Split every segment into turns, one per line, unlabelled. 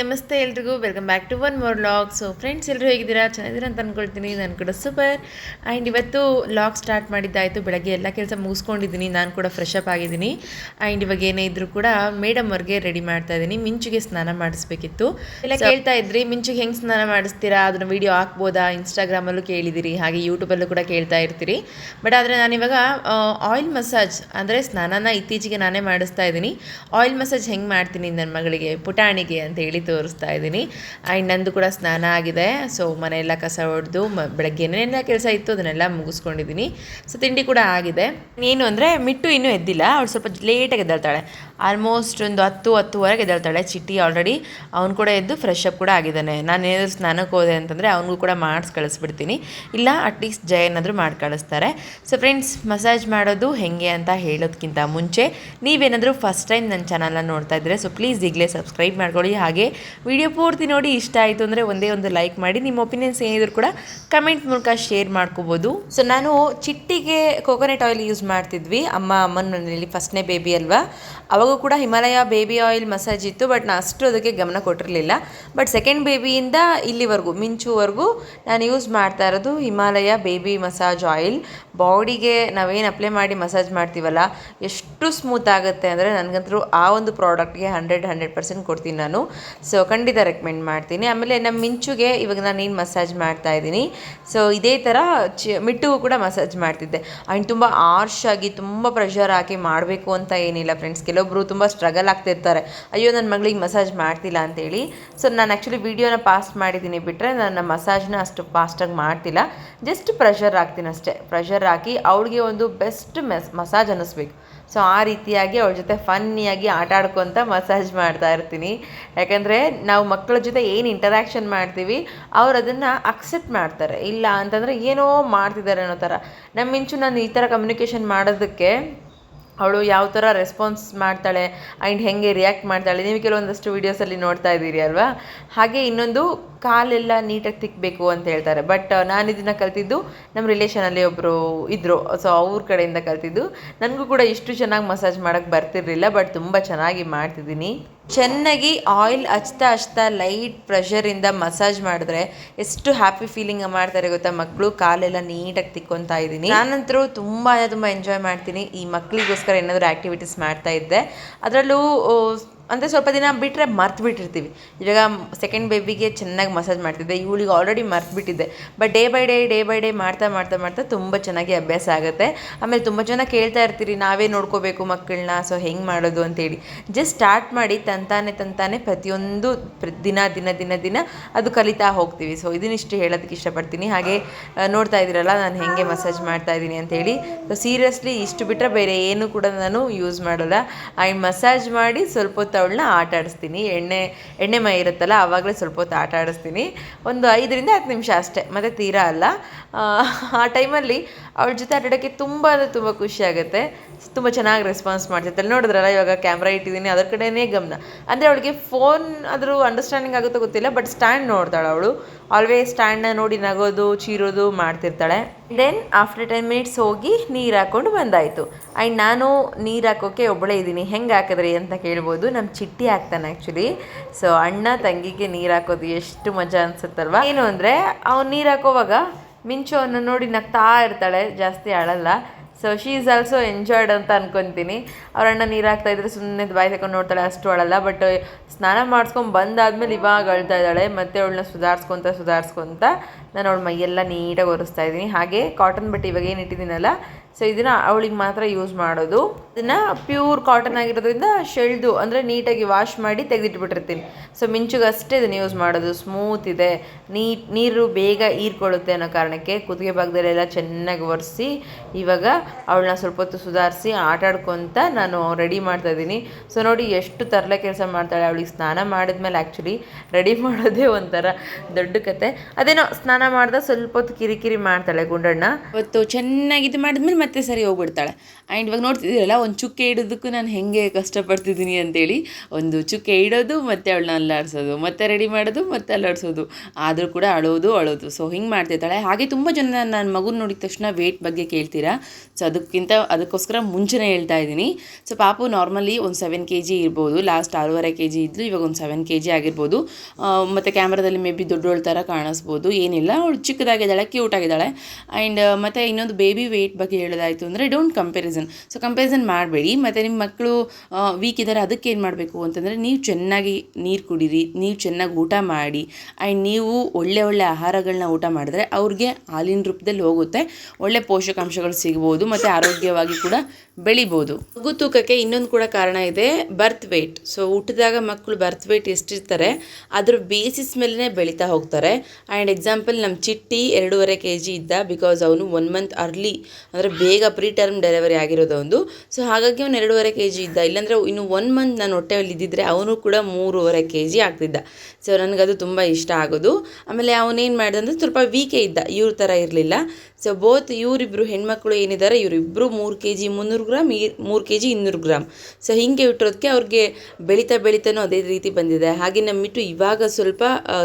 ನಮಸ್ತೆ ಎಲ್ರಿಗೂ. Welcome back to one more log so friends ಎಲ್ಲರೂ ಹೇಗಿದ್ದೀರಾ? ಚೆನ್ನಾಗಿದ್ದೀರಾ ಅಂತ ಅಂದ್ಕೊಳ್ತೀನಿ ನಾನು ಕೂಡ ಸೂಪರ್ ಆ್ಯಂಡ್ ಇವತ್ತು ಲಾಗ್ ಸ್ಟಾರ್ಟ್ ಮಾಡಿದ್ದಾಯಿತು. ಬೆಳಗ್ಗೆ ಎಲ್ಲ ಕೆಲಸ ಮುಗಿಸ್ಕೊಂಡಿದ್ದೀನಿ. ನಾನು ಕೂಡ ಫ್ರೆಶ್ ಅಪ್ ಆಗಿದ್ದೀನಿ. ಆ್ಯಂಡ್ ಇವಾಗ ಏನೇ ಇದ್ರೂ ಕೂಡ ಮೇಡಮ್ ಅವ್ರಿಗೆ ರೆಡಿ ಮಾಡ್ತಾ ಇದ್ದೀನಿ. ಮಿಂಚುಗೆ ಸ್ನಾನ ಮಾಡಿಸ್ಬೇಕಿತ್ತು. ಎಲ್ಲ ಕೇಳ್ತಾ ಇದ್ರಿ ಮಿಂಚುಗೆ ಹೆಂಗೆ ಸ್ನಾನ ಮಾಡಿಸ್ತೀರಾ? ಅದನ್ನ ವಿಡಿಯೋ ಹಾಕ್ಬೋದಾ? ಇನ್ಸ್ಟಾಗ್ರಾಮಲ್ಲೂ ಕೇಳಿದಿರಿ. ಹಾಗೆ ಯೂಟ್ಯೂಬಲ್ಲೂ ಕೂಡ ಕೇಳ್ತಾ ಇರ್ತೀರಿ. ಬಟ್ ಆದರೆ ನಾನಿವಾಗ ಆಯಿಲ್ ಮಸಾಜ್ ಅಂದರೆ ಸ್ನಾನನ ಇತ್ತೀಚೆಗೆ ನಾನೇ ಮಾಡಿಸ್ತಾ ಇದ್ದೀನಿ. ಆಯಿಲ್ ಮಸಾಜ್ ಹೆಂಗೆ ಮಾಡ್ತೀನಿ ನನ್ನ ಮಗಳಿಗೆ ಪುಟಾಣಿಗೆ ಅಂತ ಹೇಳಿ ತೋರಿಸ್ತಾ ಇದ್ದೀನಿ. ಆ್ಯಂಡ್ ನಂದು ಕೂಡ ಸ್ನಾನ ಆಗಿದೆ. ಸೊ ಮನೆಯೆಲ್ಲ ಕಸ ಹೊಡೆದು ಮ ಬೆಳಗ್ಗೆ ಏನೇನೆಲ್ಲ ಕೆಲಸ ಇತ್ತು, ಅದನ್ನೆಲ್ಲ ಮುಗಿಸ್ಕೊಂಡಿದ್ದೀನಿ. ಸೊ ತಿಂಡಿ ಕೂಡ ಆಗಿದೆ. ಏನು ಅಂದರೆ, ಮಿಟ್ಟು ಇನ್ನೂ ಎದ್ದಿಲ್ಲ, ಅವಳು ಸ್ವಲ್ಪ ಲೇಟಾಗಿ ಎದ್ದೇಳ್ತಾಳೆ. ಆಲ್ಮೋಸ್ಟ್ ಒಂದು ಹತ್ತು, ಹತ್ತುವರೆಗೆ ಎದ್ದೇಳ್ತಾಳೆ. ಚಿಟ್ಟಿ ಆಲ್ರೆಡಿ ಅವ್ನು ಕೂಡ ಎದ್ದು ಫ್ರೆಶ್ ಅಪ್ ಕೂಡ ಆಗಿದ್ದಾನೆ. ನಾನು ಏನಾದರೂ ಸ್ನಾನಕ್ಕೆ ಹೋದೆ ಅಂತಂದರೆ ಅವನಿಗೂ ಕೂಡ ಮಾಡಿಸ್ ಕಳಿಸ್ಬಿಡ್ತೀನಿ. ಇಲ್ಲ ಅಟ್ಲೀಸ್ಟ್ ಜಯನಾದರೂ ಮಾಡಿ ಕಳಿಸ್ತಾರೆ. ಸೊ ಫ್ರೆಂಡ್ಸ್ ಮಸಾಜ್ ಮಾಡೋದು ಹೆಂಗೆ ಅಂತ ಹೇಳೋದಕ್ಕಿಂತ ಮುಂಚೆ ನೀವೇನಾದರೂ ಫಸ್ಟ್ ಟೈಮ್ ನನ್ನ ಚಾನಲ್ನ ನೋಡ್ತಾ ಇದ್ದರೆ ಸೊ ಪ್ಲೀಸ್ ಈಗಲೇ ಸಬ್ಸ್ಕ್ರೈಬ್ ಮಾಡ್ಕೊಳ್ಳಿ. ಹಾಗೆ ವಿಡಿಯೋ ಪೂರ್ತಿ ನೋಡಿ ಇಷ್ಟ ಆಯಿತು ಅಂದರೆ ಒಂದೇ ಒಂದು ಲೈಕ್ ಮಾಡಿ. ನಿಮ್ಮ ಒಪಿನಿಯನ್ಸ್ ಏನಿದ್ರು ಕೂಡ ಕಮೆಂಟ್ ಮೂಲಕ ಶೇರ್ ಮಾಡ್ಕೋಬೋದು. ಸೊ ನಾನು ಚಿಟ್ಟಿಗೆ ಕೊಕೊನೆಟ್ ಆಯಿಲ್ ಯೂಸ್ ಮಾಡ್ತಿದ್ವಿ. ಅಮ್ಮ, ಅಮ್ಮನ ಮನೆಯಲ್ಲಿ ಫಸ್ಟ್ನೇ ಬೇಬಿ ಅಲ್ವಾ? ಅವಾಗೂ ಕೂಡ ಹಿಮಾಲಯ ಬೇಬಿ ಆಯಿಲ್ ಮಸಾಜ್ ಇತ್ತು ಬಟ್ ನಾನು ಅಷ್ಟು ಅದಕ್ಕೆ ಗಮನ ಕೊಟ್ಟಿರಲಿಲ್ಲ. ಬಟ್ ಸೆಕೆಂಡ್ ಬೇಬಿಯಿಂದ ಇಲ್ಲಿವರೆಗೂ ಮಿಂಚುವರೆಗೂ ನಾನು ಯೂಸ್ ಮಾಡ್ತಾ ಇರೋದು ಹಿಮಾಲಯ ಬೇಬಿ ಮಸಾಜ್ ಆಯಿಲ್ ಬಾಡಿಗೆ ನಾವೇನು ಅಪ್ಲೈ ಮಾಡಿ ಮಸಾಜ್ ಮಾಡ್ತೀವಲ್ಲ, ಎಷ್ಟು ಸ್ಮೂತ್ ಆಗುತ್ತೆ ಅಂದರೆ ನನಗಂತರೂ ಆ ಒಂದು ಪ್ರಾಡಕ್ಟ್ಗೆ ಹಂಡ್ರೆಡ್ ಹಂಡ್ರೆಡ್ ಪರ್ಸೆಂಟ್ ಕೊಡ್ತೀನಿ ನಾನು. ಸೊ ಖಂಡಿತ ರೆಕಮೆಂಡ್ ಮಾಡ್ತೀನಿ. ಆಮೇಲೆ ನಮ್ಮ ಮಿಂಚುಗೆ ಇವಾಗ ನಾನು ಮಸಾಜ್ ಮಾಡ್ತಾ ಇದ್ದೀನಿ. ಸೊ ಇದೇ ಥರ ಚಿ, ಮಿಟ್ಟುಗೂ ಕೂಡ ಮಸಾಜ್ ಮಾಡ್ತಿದ್ದೆ. ಆ್ಯಂಡ್ ತುಂಬ ಆರ್ಶ್ ಆಗಿ, ತುಂಬ ಪ್ರೆಷರ್ ಹಾಕಿ ಮಾಡಬೇಕು ಅಂತ ಏನಿಲ್ಲ ಫ್ರೆಂಡ್ಸ್ ಕೆಲವೊಬ್ಬರು ತುಂಬ ಸ್ಟ್ರಗಲ್ ಆಗ್ತಿರ್ತಾರೆ ಅಯ್ಯೋ ನನ್ನ ಮಗಳಿಗೆ ಮಸಾಜ್ ಮಾಡ್ತಿಲ್ಲ ಅಂತೇಳಿ. ಸೊ ನಾನು ಆ್ಯಕ್ಚುಲಿ ವೀಡಿಯೋನ ಪಾಸ್ಟ್ ಮಾಡಿದ್ದೀನಿ ಬಿಟ್ಟರೆ ನನ್ನ ಮಸಾಜ್ನ ಅಷ್ಟು ಫಾಸ್ಟಾಗಿ ಮಾಡ್ತಿಲ್ಲ. ಜಸ್ಟ್ ಪ್ರೆಷರ್ ಹಾಕ್ತೀನಿ ಅಷ್ಟೇ. ಪ್ರೆಷರ್ ಹಾಕಿ ಅವಳಿಗೆ ಒಂದು ಬೆಸ್ಟ್ ಮೆಸ್ ಮಸಾಜ್ ಅನ್ನಿಸ್ಬೇಕು. ಸೊ ಆ ರೀತಿಯಾಗಿ ಅವಳ ಜೊತೆ ಫನ್ನಿಯಾಗಿ ಆಟ ಆಡ್ಕೊತ ಮಸಾಜ್ ಮಾಡ್ತಾ ಇರ್ತೀನಿ. ಯಾಕಂದರೆ ನಾವು ಮಕ್ಕಳ ಜೊತೆ ಏನು ಇಂಟರಾಕ್ಷನ್ ಮಾಡ್ತೀವಿ, ಅವ್ರು ಅದನ್ನು ಅಕ್ಸೆಪ್ಟ್ ಮಾಡ್ತಾರೆ. ಇಲ್ಲ ಅಂತಂದರೆ ಏನೋ ಮಾಡ್ತಿದ್ದಾರೆ ಅನ್ನೋ ಥರ. ನಮ್ಮ ಮಿಂಚು ನಾನು ಈ ಥರ ಕಮ್ಯುನಿಕೇಷನ್ ಮಾಡೋದಕ್ಕೆ ಅವಳು ಯಾವ ಥರ ರೆಸ್ಪಾನ್ಸ್ ಮಾಡ್ತಾಳೆ ಆ್ಯಂಡ್ ಹೇಗೆ ರಿಯಾಕ್ಟ್ ಮಾಡ್ತಾಳೆ, ನೀವು ಕೆಲವೊಂದಷ್ಟು ವೀಡಿಯೋಸಲ್ಲಿ ನೋಡ್ತಾ ಇದ್ದೀರಿ ಅಲ್ವಾ? ಹಾಗೆ ಇನ್ನೊಂದು ಕಾಲೆಲ್ಲ ನೀಟಾಗಿ ತಿಕ್ಕಬೇಕು ಅಂತ ಹೇಳ್ತಾರೆ. ಬಟ್ ನಾನು ಇದನ್ನು ಕಲ್ತಿದ್ದು ನಮ್ಮ ರಿಲೇಷನಲ್ಲಿ ಒಬ್ಬರು ಇದ್ದರು ಸೊ ಅವ್ರ ಕಡೆಯಿಂದ ಕಲ್ತಿದ್ದು. ನನಗೂ ಕೂಡ ಇಷ್ಟು ಚೆನ್ನಾಗಿ ಮಸಾಜ್ ಮಾಡೋಕ್ಕೆ ಬರ್ತಿರ್ಲಿಲ್ಲ ಬಟ್ ತುಂಬ ಚೆನ್ನಾಗಿ ಮಾಡ್ತಿದ್ದೀನಿ. ಚೆನ್ನಾಗಿ ಆಯಿಲ್ ಹಚ್ತಾ ಹಚ್ತಾ ಲೈಟ್ ಪ್ರೆಷರಿಂದ ಮಸಾಜ್ ಮಾಡಿದ್ರೆ ಎಷ್ಟು ಹ್ಯಾಪಿ ಫೀಲಿಂಗ್ ಮಾಡ್ತಾರೆ ಗೊತ್ತಾ ಮಕ್ಕಳು ಕಾಲೆಲ್ಲ ನೀಟಾಗಿ ತಿಕ್ಕೊಂತ ಇದ್ದೀನಿ. ನಾನಂತರೂ ತುಂಬ ತುಂಬ ಎಂಜಾಯ್ ಮಾಡ್ತೀನಿ. ಈ ಮಕ್ಕಳಿಗೋಸ್ಕರ ಏನಾದರೂ ಆ್ಯಕ್ಟಿವಿಟೀಸ್ ಮಾಡ್ತಾ ಇದ್ದೆ. ಅದರಲ್ಲೂ ಅಂದರೆ ಸ್ವಲ್ಪ ದಿನ ಬಿಟ್ಟರೆ ಮರ್ತು ಬಿಟ್ಟಿರ್ತೀವಿ ಇವಾಗ ಸೆಕೆಂಡ್ ಬೇಬಿಗೆ ಚೆನ್ನಾಗಿ ಮಸಾಜ್ ಮಾಡ್ತಿದ್ದೆ. ಇವಳಿಗೆ ಆಲ್ರೆಡಿ ಮರ್ತು ಬಿಟ್ಟಿದ್ದೆ but day by day day by day ಮಾಡ್ತಾ ಮಾಡ್ತಾ ಮಾಡ್ತಾ ತುಂಬ ಚೆನ್ನಾಗಿ ಅಭ್ಯಾಸ ಆಗುತ್ತೆ. ಆಮೇಲೆ ತುಂಬ ಜನ ಕೇಳ್ತಾ ಇರ್ತೀರಿ, ನಾವೇ ನೋಡ್ಕೋಬೇಕು ಮಕ್ಕಳನ್ನ ಸೊ ಹೆಂಗೆ ಮಾಡೋದು? ಅಂತೇಳಿ. ಜಸ್ಟ್ ಸ್ಟಾರ್ಟ್ ಮಾಡಿ ತಂತಾನೆ ತಂತಾನೆ ಪ್ರತಿಯೊಂದು ಪ್ರ, ದಿನ ದಿನ ದಿನ ದಿನ ಅದು ಕಲಿತಾ ಹೋಗ್ತೀವಿ. ಸೊ ಇದನ್ನಿಷ್ಟು ಹೇಳೋದಕ್ಕೆ ಇಷ್ಟಪಡ್ತೀನಿ. ಹಾಗೆ ನೋಡ್ತಾ ಇದ್ದೀರಲ್ಲ, ನಾನು ಹೆಂಗೆ ಮಸಾಜ್ ಮಾಡ್ತಾ ಇದ್ದೀನಿ ಅಂತೇಳಿ. ಸೊ ಸೀರಿಯಸ್ಲಿ ಇಷ್ಟು ಬಿಟ್ಟರೆ ಬೇರೆ ಏನು ಕೂಡ ನಾನು ಯೂಸ್ ಮಾಡೋಲ್ಲ. ಆ್ಯಂಡ್ ಮಸಾಜ್ ಮಾಡಿ ಸ್ವಲ್ಪ ಅವಳನ್ನ ಆಟ ಆಡಿಸ್ತೀನಿ. ಎಣ್ಣೆ ಎಣ್ಣೆ ಮೈ ಇರುತ್ತಲ್ಲ ಆವಾಗಲೇ ಸ್ವಲ್ಪ ಹೊತ್ತು ಆಟ ಆಡಿಸ್ತೀನಿ. ಒಂದು ಐದರಿಂದ ಹತ್ತು ನಿಮಿಷ ಅಷ್ಟೇ, ಮತ್ತು ತೀರಾ ಅಲ್ಲ. ಆ, ಟೈಮಲ್ಲಿ ಅವಳ ಜೊತೆ ಆಟಾಡೋಕ್ಕೆ ತುಂಬ ಅಂದರೆ ತುಂಬ ಖುಷಿ ಆಗುತ್ತೆ. ತುಂಬ ಚೆನ್ನಾಗಿ ರೆಸ್ಪಾನ್ಸ್ ಮಾಡ್ತಿರ್ತಾಳೆ ನೋಡಿದ್ರಲ್ಲ ಇವಾಗ ಕ್ಯಾಮ್ರಾ ಇಟ್ಟಿದ್ದೀನಿ ಅದ್ರ ಕಡೆನೇ ಗಮನ. ಅಂದರೆ ಅವಳಿಗೆ ಫೋನ್ ಆದರೂ ಅಂಡರ್ಸ್ಟ್ಯಾಂಡಿಂಗ್ ಆಗುತ್ತೋ ಗೊತ್ತಿಲ್ಲ ಬಟ್ ಸ್ಟ್ಯಾಂಡ್ ನೋಡ್ತಾಳೆ ಅವಳು. ಆಲ್ವೇಸ್ ಸ್ಟ್ಯಾಂಡ್ನ ನೋಡಿ ನಗೋದು ಚೀರೋದು ಮಾಡ್ತಿರ್ತಾಳೆ. ದೆನ್ ಆಫ್ಟರ್ ಟೆನ್ ಮಿನಿಟ್ಸ್ ಹೋಗಿ ನೀರು ಹಾಕ್ಕೊಂಡು ಬಂದಾಯಿತು. ಆ್ಯಂಡ್ ನಾನು ನೀರು ಹಾಕೋಕ್ಕೆ ಒಬ್ಬಳೇ ಇದ್ದೀನಿ. ಹೆಂಗೆ ಹಾಕಿದ್ರಿ ಅಂತ ಕೇಳ್ಬೋದು. ನಮ್ಮ ಚಿಟ್ಟಿ ಹಾಕ್ತಾನೆ ಆ್ಯಕ್ಚುಲಿ ಸೊ ಅಣ್ಣ ತಂಗಿಗೆ ನೀರು ಹಾಕೋದು ಎಷ್ಟು ಮಜಾ ಅನ್ಸುತ್ತಲ್ವ? ಏನು ಅಂದರೆ ಅವ್ನು ನೀರು ಹಾಕೋವಾಗ ಮಿಂಚು ಅನ್ನ ನೋಡಿ ನಗ್ತಾ ಇರ್ತಾಳೆ, ಜಾಸ್ತಿ ಅಳಲ್ಲ so she is also enjoyed ಅಂತ ಅನ್ಕೊಂತೀನಿ. ಅವರಣ್ಣ ನೀರು ಹಾಕ್ತಾ ಇದ್ರೆ ಸುಮ್ಮನೆ ಬಾಯಿ ತಗೊಂಡು ನೋಡ್ತಾಳೆ, ಅಷ್ಟು ಅಳಲ್ಲ ಬಟ್ ಸ್ನಾನ ಮಾಡಿಸ್ಕೊಂಡು ಬಂದಾದ್ಮೇಲೆ ಇವಾಗ ಅಳ್ತಾ ಇದ್ದಾಳೆ. ಮತ್ತೆ ಅವಳನ್ನ ಸುಧಾರಿಸ್ಕೊತ ಸುಧಾರಿಸ್ಕೊತ ನಾನು ಅವಳ ಮೈಯೆಲ್ಲ ನೀಟಾಗಿ ಒರೆಸ್ತಾ ಇದ್ದೀನಿ. ಹಾಗೆ ಕಾಟನ್ ಬಟ್ಟೆ ಇವಾಗ ಏನು ಇಟ್ಟಿದ್ದೀನಲ್ಲ ಸೊ ಇದನ್ನು ಅವಳಿಗೆ ಮಾತ್ರ ಯೂಸ್ ಮಾಡೋದು. ಇದನ್ನು ಪ್ಯೂರ್ ಕಾಟನ್ ಆಗಿರೋದ್ರಿಂದ ಶೆಳ್ದು, ಅಂದರೆ ನೀಟಾಗಿ ವಾಶ್ ಮಾಡಿ ತೆಗೆದಿಟ್ಬಿಟ್ಟಿರ್ತೀನಿ. ಸೊ ಮಿಂಚುಗಷ್ಟೇ ಇದನ್ನು ಯೂಸ್ ಮಾಡೋದು. ಸ್ಮೂತ್ ಇದೆ. ನೀಟ್, ನೀರು ಬೇಗ ಹೀರ್ಕೊಳ್ಳುತ್ತೆ ಅನ್ನೋ ಕಾರಣಕ್ಕೆ ಕುತ್ತಿಗೆ ಭಾಗದಲ್ಲೆಲ್ಲ ಚೆನ್ನಾಗಿ ಒರೆಸಿ, ಇವಾಗ ಅವಳನ್ನ ಸ್ವಲ್ಪ ಹೊತ್ತು ಸುಧಾರಿಸಿ, ಆಟ ಆಡ್ಕೊತ ನಾನು ರೆಡಿ ಮಾಡ್ತಾ ಇದ್ದೀನಿ. ಸೊ ನೋಡಿ ಎಷ್ಟು ತರಲೆ ಕೆಲಸ ಮಾಡ್ತಾಳೆ ಅವಳಿಗೆ. ಸ್ನಾನ ಮಾಡಿದ್ಮೇಲೆ ಆ್ಯಕ್ಚುಲಿ ರೆಡಿ ಮಾಡೋದೇ ಒಂಥರ ದೊಡ್ಡ ಕತೆ. ಅದೇನೋ ಸ್ನಾನ ಮಾಡ್ದೆ ಸ್ವಲ್ಪ ಹೊತ್ತು ಕಿರಿಕಿರಿ ಮಾಡ್ತಾಳೆ ಗುಂಡಣ್ಣ.
ಇವತ್ತು ಚೆನ್ನಾಗಿ ಇದು ಮಾಡಿದ್ಮೇಲೆ
ಮತ್ತೆ ಸರಿ ಹೋಗ್ಬಿಡ್ತಾಳೆ ಆ್ಯಂಡ್ ಇವಾಗ ನೋಡ್ತಿದ್ದೀರಲ್ಲ, ಒಂದು ಚುಕ್ಕೆ ಇಡೋದಕ್ಕೂ ನಾನು ಹೆಂಗೆ ಕಷ್ಟಪಡ್ತಿದ್ದೀನಿ ಅಂತೇಳಿ ಒಂದು ಚುಕ್ಕೆ ಇಡೋದು, ಮತ್ತು ಅವಳನ್ನ ಅಲ್ಲಾಡಿಸೋದು, ಮತ್ತೆ ರೆಡಿ ಮಾಡೋದು, ಮತ್ತೆ ಅಲ್ಲಾಡಿಸೋದು. ಆದರೂ ಕೂಡ ಅಳೋದು ಅಳೋದು. ಸೊ ಹಿಂಗೆ ಮಾಡ್ತಿರ್ತಾಳೆ. ಹಾಗೆ ತುಂಬ ಜನ ನನ್ನ ಮಗುನ ನೋಡಿದ ತಕ್ಷಣ ವೇಟ್ ಬಗ್ಗೆ ಕೇಳ್ತೀರಾ? ಸೊ ಅದಕ್ಕಿಂತ, ಅದಕ್ಕೋಸ್ಕರ ಮುಂಚೆನೇ ಹೇಳ್ತಾ ಇದ್ದೀನಿ. ಸೊ ಪಾಪು ನಾರ್ಮಲಿ ಒಂದು ಸೆವೆನ್ ಕೆ ಜಿ ಇರ್ಬೋದು. ಲಾಸ್ಟ್ ಆರೂವರೆ ಕೆ ಜಿ ಇದ್ದು ಇವಾಗ ಒಂದು ಸೆವೆನ್ ಕೆ ಜಿ ಆಗಿರ್ಬೋದು ಮತ್ತು ಕ್ಯಾಮ್ರಾದಲ್ಲಿ ಮೇ ಬಿ ದೊಡ್ಡೋಳ ಥರ ಕಾಣಿಸ್ಬೋದು. ಏನಿಲ್ಲ. ಅವಳು ಚಿಕ್ಕದಾಗಿದ್ದಾಳೆ ಕ್ಯೂಟ್ ಆಗಿದ್ದಾಳೆ. ಆ್ಯಂಡ್ ಮತ್ತು ಇನ್ನೊಂದು ಬೇಬಿ ವೆಯ್ಟ್ ಬಗ್ಗೆ ಹೇಳೋದಾಯಿತು ಅಂದರೆ ಡೋಂಟ್ ಕಂಪ್ಯಾರಿಸನ್ ಸೊ ಕಂಪ್ಯಾರಿಸನ್ ಮಾಡಬೇಡಿ. ಮತ್ತು ನಿಮ್ಮ ಮಕ್ಕಳು ವೀಕ್ ಇದ್ದಾರೆ ಅದಕ್ಕೆ ಏನು ಮಾಡಬೇಕು ಅಂತಂದರೆ ನೀವು ಚೆನ್ನಾಗಿ ನೀರು ಕುಡೀರಿ, ನೀವು ಚೆನ್ನಾಗಿ ಊಟ ಮಾಡಿ ಆ್ಯಂಡ್ ನೀವು ಒಳ್ಳೆ ಒಳ್ಳೆ ಆಹಾರಗಳನ್ನ ಊಟ ಮಾಡಿದ್ರೆ ಅವ್ರಿಗೆ ಹಾಲಿನ ರೂಪದಲ್ಲಿ ಹೋಗುತ್ತೆ. ಒಳ್ಳೆ ಪೋಷಕಾಂಶಗಳು ಸಿಗ್ಬೋದು, ಮತ್ತು ಆರೋಗ್ಯವಾಗಿ ಕೂಡ ಬೆಳಿಬೋದು. ಮಗು ತೂಕಕ್ಕೆ ಇನ್ನೊಂದು ಕೂಡ ಕಾರಣ ಇದೆ ಬರ್ತ್ ವೇಟ್ ಸೊ ಹುಟ್ಟಿದಾಗ ಮಕ್ಕಳು ಬರ್ತ್ ವೇಟ್ ಎಷ್ಟಿರ್ತಾರೆ, ಅದ್ರ ಬೇಸಿಸ್ ಮೇಲೇ ಬೆಳೀತಾ ಹೋಗ್ತಾರೆ. ಆ್ಯಂಡ್ ಎಕ್ಸಾಂಪಲ್ ನಮ್ಮ ಚಿಟ್ಟಿ ಎರಡೂವರೆ ಕೆ ಜಿ ಇದ್ದ ಬಿಕಾಸ್ ಅವನು ಒನ್ ಮಂತ್ ಅರ್ಲಿ ಅಂದರೆ ಬೇಗ ಪ್ರೀ ಟರ್ಮ್ ಡೆಲಿವರಿ ಆಗಿರೋದು ಅವನು ಸೊ ಹಾಗಾಗಿ ಅವನು ಎರಡೂವರೆ ಕೆ ಜಿ ಇದ್ದ. ಇಲ್ಲಾಂದರೆ ಇನ್ನು ಒನ್ ಮಂತ್ ನಾನು ಹೊಟ್ಟೆಯಲ್ಲಿ ಇದ್ದಿದ್ರೆ ಅವನು ಕೂಡ ಮೂರುವರೆ ಕೆ ಜಿ ಆಗ್ತಿದ್ದ. ಸೊ ನನಗದು ತುಂಬ ಇಷ್ಟ ಆಗೋದು. ಆಮೇಲೆ ಅವನೇನು ಏನು ಸ್ವಲ್ಪ ವೀಕೇ ಇದ್ದ. ಇವ್ರ ಥರ ಇರಲಿಲ್ಲ. ಸೊ ಬೋತ್ ಇವರಿಬ್ಬರು ಹೆಣ್ಮಕ್ಳು ಏನಿದ್ದಾರೆ ಇವರಿಬ್ಬರು ಮೂರು ಕೆ ಜಿ ಮುನ್ನೂರು ಗ್ರಾಮ್, ಈ ಮೂರು ಕೆ ಜಿ ಇನ್ನೂರು ಗ್ರಾಮ್. ಸೊ ಹೀಗೆ ಇಟ್ಟಿರೋದಕ್ಕೆ ಅವ್ರಿಗೆ ಬೆಳೀತಾ ಬೆಳೀತಾನೂ ಅದೇ ರೀತಿ ಬಂದಿದೆ. ಹಾಗೆ ನಮ್ಮಿಟ್ಟು ಇವಾಗ ಸ್ವಲ್ಪ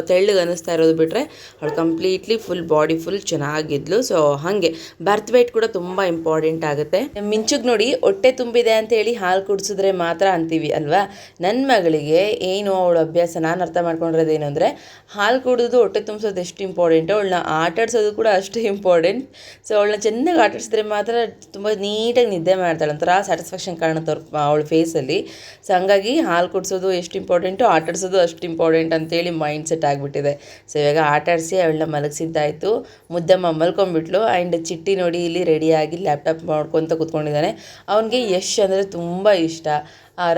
ತೆಳ್ಳಗೆ ಅನ್ನಿಸ್ತಾ ಇರೋದು ಬಿಟ್ಟರೆ ಅವಳು ಕಂಪ್ಲೀಟ್ಲಿ ಫುಲ್ ಬಾಡಿ ಫುಲ್ ಚೆನ್ನಾಗಿದ್ಲು. ಸೊ ಹಾಗೆ. ಬರ್ತ್ ವೇಟ್ ಕೂಡ ತುಂಬ ಇಂಪಾರ್ಟೆಂಟ್ ಆಗುತ್ತೆ. ಮಿಂಚುಗೆ ನೋಡಿ ಹೊಟ್ಟೆ ತುಂಬಿದೆ ಅಂತ ಹೇಳಿ ಹಾಲು ಕುಡಿಸಿದ್ರೆ ಮಾತ್ರ ಅಂತೀವಿ ಅಲ್ವಾ? ನನ್ನ ಮಗಳಿಗೆ ಏನು ಅವಳ ಅಭ್ಯಾಸ ನಾನು ಅರ್ಥ ಮಾಡ್ಕೊಂಡಿರೋದೇನು ಅಂದರೆ ಹಾಲು ಕುಡಿದು ಹೊಟ್ಟೆ ತುಂಬಿಸೋದು ಎಷ್ಟು ಇಂಪಾರ್ಟೆಂಟು ಅವಳನ್ನ ಆಟಾಡ್ಸೋದು ಕೂಡ ಅಷ್ಟು ಇಂಪಾರ್ಟೆಂಟ್ ಸೊ ಅವಳನ್ನ ಚೆನ್ನಾಗಿ ಆಟಾಡಿಸಿದ್ರೆ ಮಾತ್ರ ತುಂಬ ನೀಟಾಗಿ ನಿದ್ದೆ ಮಾಡ್ತಾಳೆ. ಒಂಥರ ಸ್ಯಾಟಿಸ್ಫ್ಯಾಕ್ಷನ್ ಕಾಣುತ್ತೆ ಅವಳ ಫೇಸಲ್ಲಿ ಸೊ ಹಂಗಾಗಿ ಹಾಲು ಕುಡಿಸೋದು ಎಷ್ಟು ಇಂಪಾರ್ಟೆಂಟು ಆಟಾಡ್ಸೋದು ಅಷ್ಟು ಇಂಪಾರ್ಟೆಂಟ್ ಅಂತೇಳಿ ಮೈಂಡ್ ಸೆಟ್ ಆಗಿಬಿಟ್ಟಿದೆ. ಸೊ ಇವಾಗ ಆಟಾಡಿಸಿ ಅವಳನ್ನ ಮಲಗಿಸಿದ್ದಾಯಿತು. ಮುದ್ದಮ್ಮ ಮಲ್ಕೊಂಡ್ಬಿಟ್ಲು. ಆ್ಯಂಡ್ ಚಿಟ್ಟಿ ನೋಡಿ ಇಲ್ಲಿ ರೆಡಿಯಾಗಿ ಲ್ಯಾಪ್ಟಾಪ್ ಮಾಡ್ಕೊತ ಕೂತ್ಕೊಂಡಿದ್ದಾನೆ. ಅವನಿಗೆ ಯಶ್ ಅಂದರೆ ತುಂಬ ಇಷ್ಟ.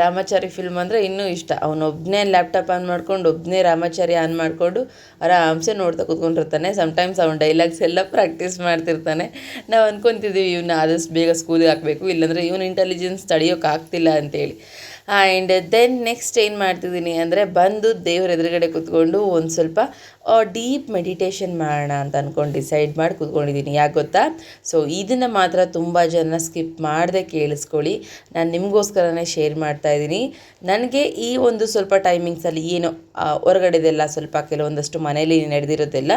ರಾಮಾಚಾರಿ ಫಿಲ್ಮ್ ಅಂದರೆ ಇನ್ನೂ ಇಷ್ಟ. ಅವನೊಬ್ಬನೇ ಲ್ಯಾಪ್ಟಾಪ್ ಆನ್ ಮಾಡ್ಕೊಂಡು ಒಬ್ಬನೇ ರಾಮಾಚಾರಿ ಆನ್ ಮಾಡಿಕೊಂಡು ಆರಾಮ್ಸೆ ನೋಡ್ತಾ ಕೂತ್ಕೊಂಡಿರ್ತಾನೆ. ಸಮ್ಟೈಮ್ಸ್ ಅವ್ನು ಡೈಲಾಗ್ಸ್ ಎಲ್ಲ ಪ್ರಾಕ್ಟೀಸ್ ಮಾಡ್ತಿರ್ತಾನೆ. ನಾವು ಅಂದ್ಕೊತಿದ್ದೀವಿ ಇವನ್ನ ಆದಷ್ಟು ಬೇಗ ಸ್ಕೂಲಿಗೆ ಹಾಕಬೇಕು, ಇಲ್ಲಾಂದರೆ ಇವನ ಇಂಟೆಲಿಜೆನ್ಸ್ ತಡೆಯೋಕ್ಕಾಗ್ತಿಲ್ಲ ಅಂತೇಳಿ. ಆ್ಯಂಡ್ ದೆನ್ ನೆಕ್ಸ್ಟ್ ಏನು ಮಾಡ್ತಿದ್ದೀನಿ ಅಂದರೆ ಬಂದು ದೇವ್ರ ಎದುರುಗಡೆ ಕೂತ್ಕೊಂಡು ಒಂದು ಸ್ವಲ್ಪ ಡೀಪ್ ಮೆಡಿಟೇಷನ್ ಮಾಡೋಣ ಅಂತ ಅಂದ್ಕೊಂಡು ಡಿಸೈಡ್ ಮಾಡಿ ಕೂತ್ಕೊಂಡಿದ್ದೀನಿ. ಯಾಕೆ ಗೊತ್ತಾ? ಸೊ ಇದನ್ನು ಮಾತ್ರ ತುಂಬ ಜನ ಸ್ಕಿಪ್ ಮಾಡದೆ ಕೇಳಿಸ್ಕೊಳ್ಳಿ. ನಾನು ನಿಮಗೋಸ್ಕರನೇ ಶೇರ್ ಮಾಡ್ತಾ ಇದ್ದೀನಿ. ನನಗೆ ಈ ಒಂದು ಸ್ವಲ್ಪ ಟೈಮಿಂಗ್ಸಲ್ಲಿ ಏನು ಹೊರಗಡೆದೆಲ್ಲ ಸ್ವಲ್ಪ ಕೆಲವೊಂದಷ್ಟು ಮನೇಲಿ ನಡೆದಿರೋದೆಲ್ಲ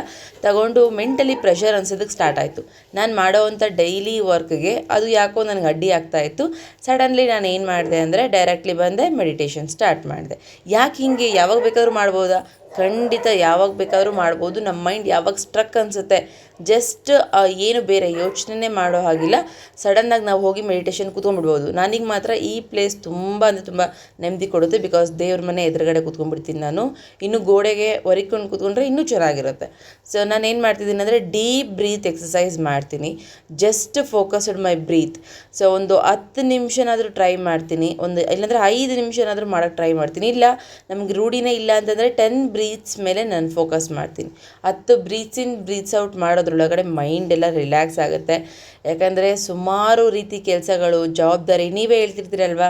ತಗೊಂಡು ಮೆಂಟಲಿ ಪ್ರೆಷರ್ ಅನ್ಸೋದಕ್ಕೆ ಸ್ಟಾರ್ಟ್ ಆಯಿತು. ನಾನು ಮಾಡೋವಂಥ ಡೈಲಿ ವರ್ಕ್ಗೆ ಅದು ಯಾಕೋ ನನಗೆ ಅಡ್ಡಿ ಆಗ್ತಾ ಇತ್ತು. ಸಡನ್ಲಿ ನಾನು ಏನು ಮಾಡಿದೆ ಅಂದರೆ ಡೈರೆಕ್ಟ್ಲಿ ಬಂದೆ ಮೆಡಿಟೇಷನ್ ಸ್ಟಾರ್ಟ್ ಮಾಡಿದೆ. ಯಾಕೆ ಹಿಂಗೆ, ಯಾವಾಗ ಬೇಕಾದ್ರೂ ಮಾಡ್ಬೋದಾ? ಖಂಡಿತ ಯಾವಾಗ ಬೇಕಾದರೂ ಮಾಡ್ಬೋದು. ನಮ್ಮ ಮೈಂಡ್ ಯಾವಾಗ ಸ್ಟ್ರಕ್ ಅನಿಸುತ್ತೆ? ಜಸ್ಟ್ ಏನು ಬೇರೆ ಯೋಚನೆ ಮಾಡೋ ಹಾಗಿಲ್ಲ. ಸಡನ್ನಾಗಿ ನಾವು ಹೋಗಿ ಮೆಡಿಟೇಷನ್ ಕೂತ್ಕೊಂಡ್ಬಿಡ್ಬೋದು. ನನಗೆ ಮಾತ್ರ ಈ ಪ್ಲೇಸ್ ತುಂಬ ಅಂದರೆ ತುಂಬ ನೆಮ್ಮದಿ ಕೊಡುತ್ತೆ ಬಿಕಾಸ್ ದೇವ್ರ ಮನೆ ಎದುರುಗಡೆ ಕೂತ್ಕೊಂಡ್ಬಿಡ್ತೀನಿ ನಾನು. ಇನ್ನು ಗೋಡೆಗೆ ಒರಿಕೊಂಡು ಕೂತ್ಕೊಂಡ್ರೆ ಇನ್ನೂ ಚೆನ್ನಾಗಿರುತ್ತೆ. ಸೊ ನಾನು ಏನು ಮಾಡ್ತಿದ್ದೀನಿ ಅಂದರೆ ಡೀಪ್ ಬ್ರೀತ್ ಎಕ್ಸಸೈಸ್ ಮಾಡ್ತೀನಿ. Just focused my breath so ಒಂದು ಹತ್ತು ನಿಮಿಷನಾದರೂ ಟ್ರೈ ಮಾಡ್ತೀನಿ. ಒಂದು, ಇಲ್ಲಾಂದರೆ ಐದು ನಿಮಿಷನಾದರೂ ಮಾಡೋಕೆ ಟ್ರೈ ಮಾಡ್ತೀನಿ. ಇಲ್ಲ, ನಮಗೆ ರೂಢಿನೇ ಇಲ್ಲ ಅಂತಂದರೆ ಟೆನ್ ಬ್ರೀತ್ಸ್ ಮೇಲೆ ನಾನು ಫೋಕಸ್ ಮಾಡ್ತೀನಿ. ಹತ್ತು ಬ್ರೀತ್ಸ್ ಇನ್ ಬ್ರೀತ್ಸ್ ಔಟ್ ಮಾಡೋದ್ರೊಳಗಡೆ ಮೈಂಡ್ ಎಲ್ಲ ರಿಲ್ಯಾಕ್ಸ್ ಆಗುತ್ತೆ. ಯಾಕಂದರೆ ಸುಮಾರು ರೀತಿ ಕೆಲಸಗಳು, ಜವಾಬ್ದಾರಿ ನೀವೇ ಹೇಳ್ತಿರ್ತೀರಲ್ವ?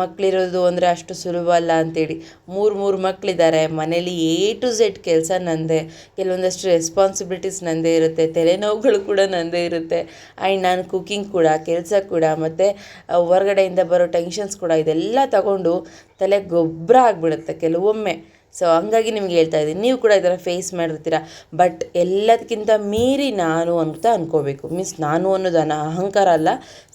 ಮಕ್ಕಳಿರೋದು ಅಂದರೆ ಅಷ್ಟು ಸುಲಭ ಅಲ್ಲ ಅಂತೇಳಿ. ಮೂರು ಮೂರು ಮಕ್ಕಳಿದ್ದಾರೆ ಮನೇಲಿ ಎ ಟು ಝೆಡ್ ಕೆಲಸ ನಂದೇ. ಕೆಲವೊಂದಷ್ಟು ರೆಸ್ಪಾನ್ಸಿಬಿಲಿಟೀಸ್ ನಂದೇ ಇರುತ್ತೆ. ತಲೆನೋವುಗಳು ಕೂಡ ನಂದೇ ಇರುತ್ತೆ. ಆ್ಯಂಡ್ ನಾನು ಕುಕ್ಕಿಂಗ್ ಕೂಡ, ಕೆಲಸ ಕೂಡ, ಮತ್ತು ಹೊರಗಡೆಯಿಂದ ಬರೋ ಟೆನ್ಷನ್ಸ್ ಕೂಡ, ಇದೆಲ್ಲ ತಗೊಂಡು ತಲೆ ಗೊಬ್ಬರ ಆಗಿಬಿಡುತ್ತೆ. ಕೆಲವೊಮ್ಮೆ ಸೊ ಹಂಗಾಗಿ ನಿಮ್ಗೆ ಹೇಳ್ತಾ ಇದ್ದೀನಿ, ನೀವು ಕೂಡ ಇದರ ಫೇಸ್ ಮಾಡಿರ್ತೀರ. ಬಟ್ ಎಲ್ಲದಕ್ಕಿಂತ ಮೀರಿ ನಾನು ಅಂತ ಅಂದ್ಕೋಬೇಕು ಮೀನ್ಸ್ ನಾನು ಅನ್ನೋದು ಅನ, ಅಹಂಕಾರ ಅಲ್ಲ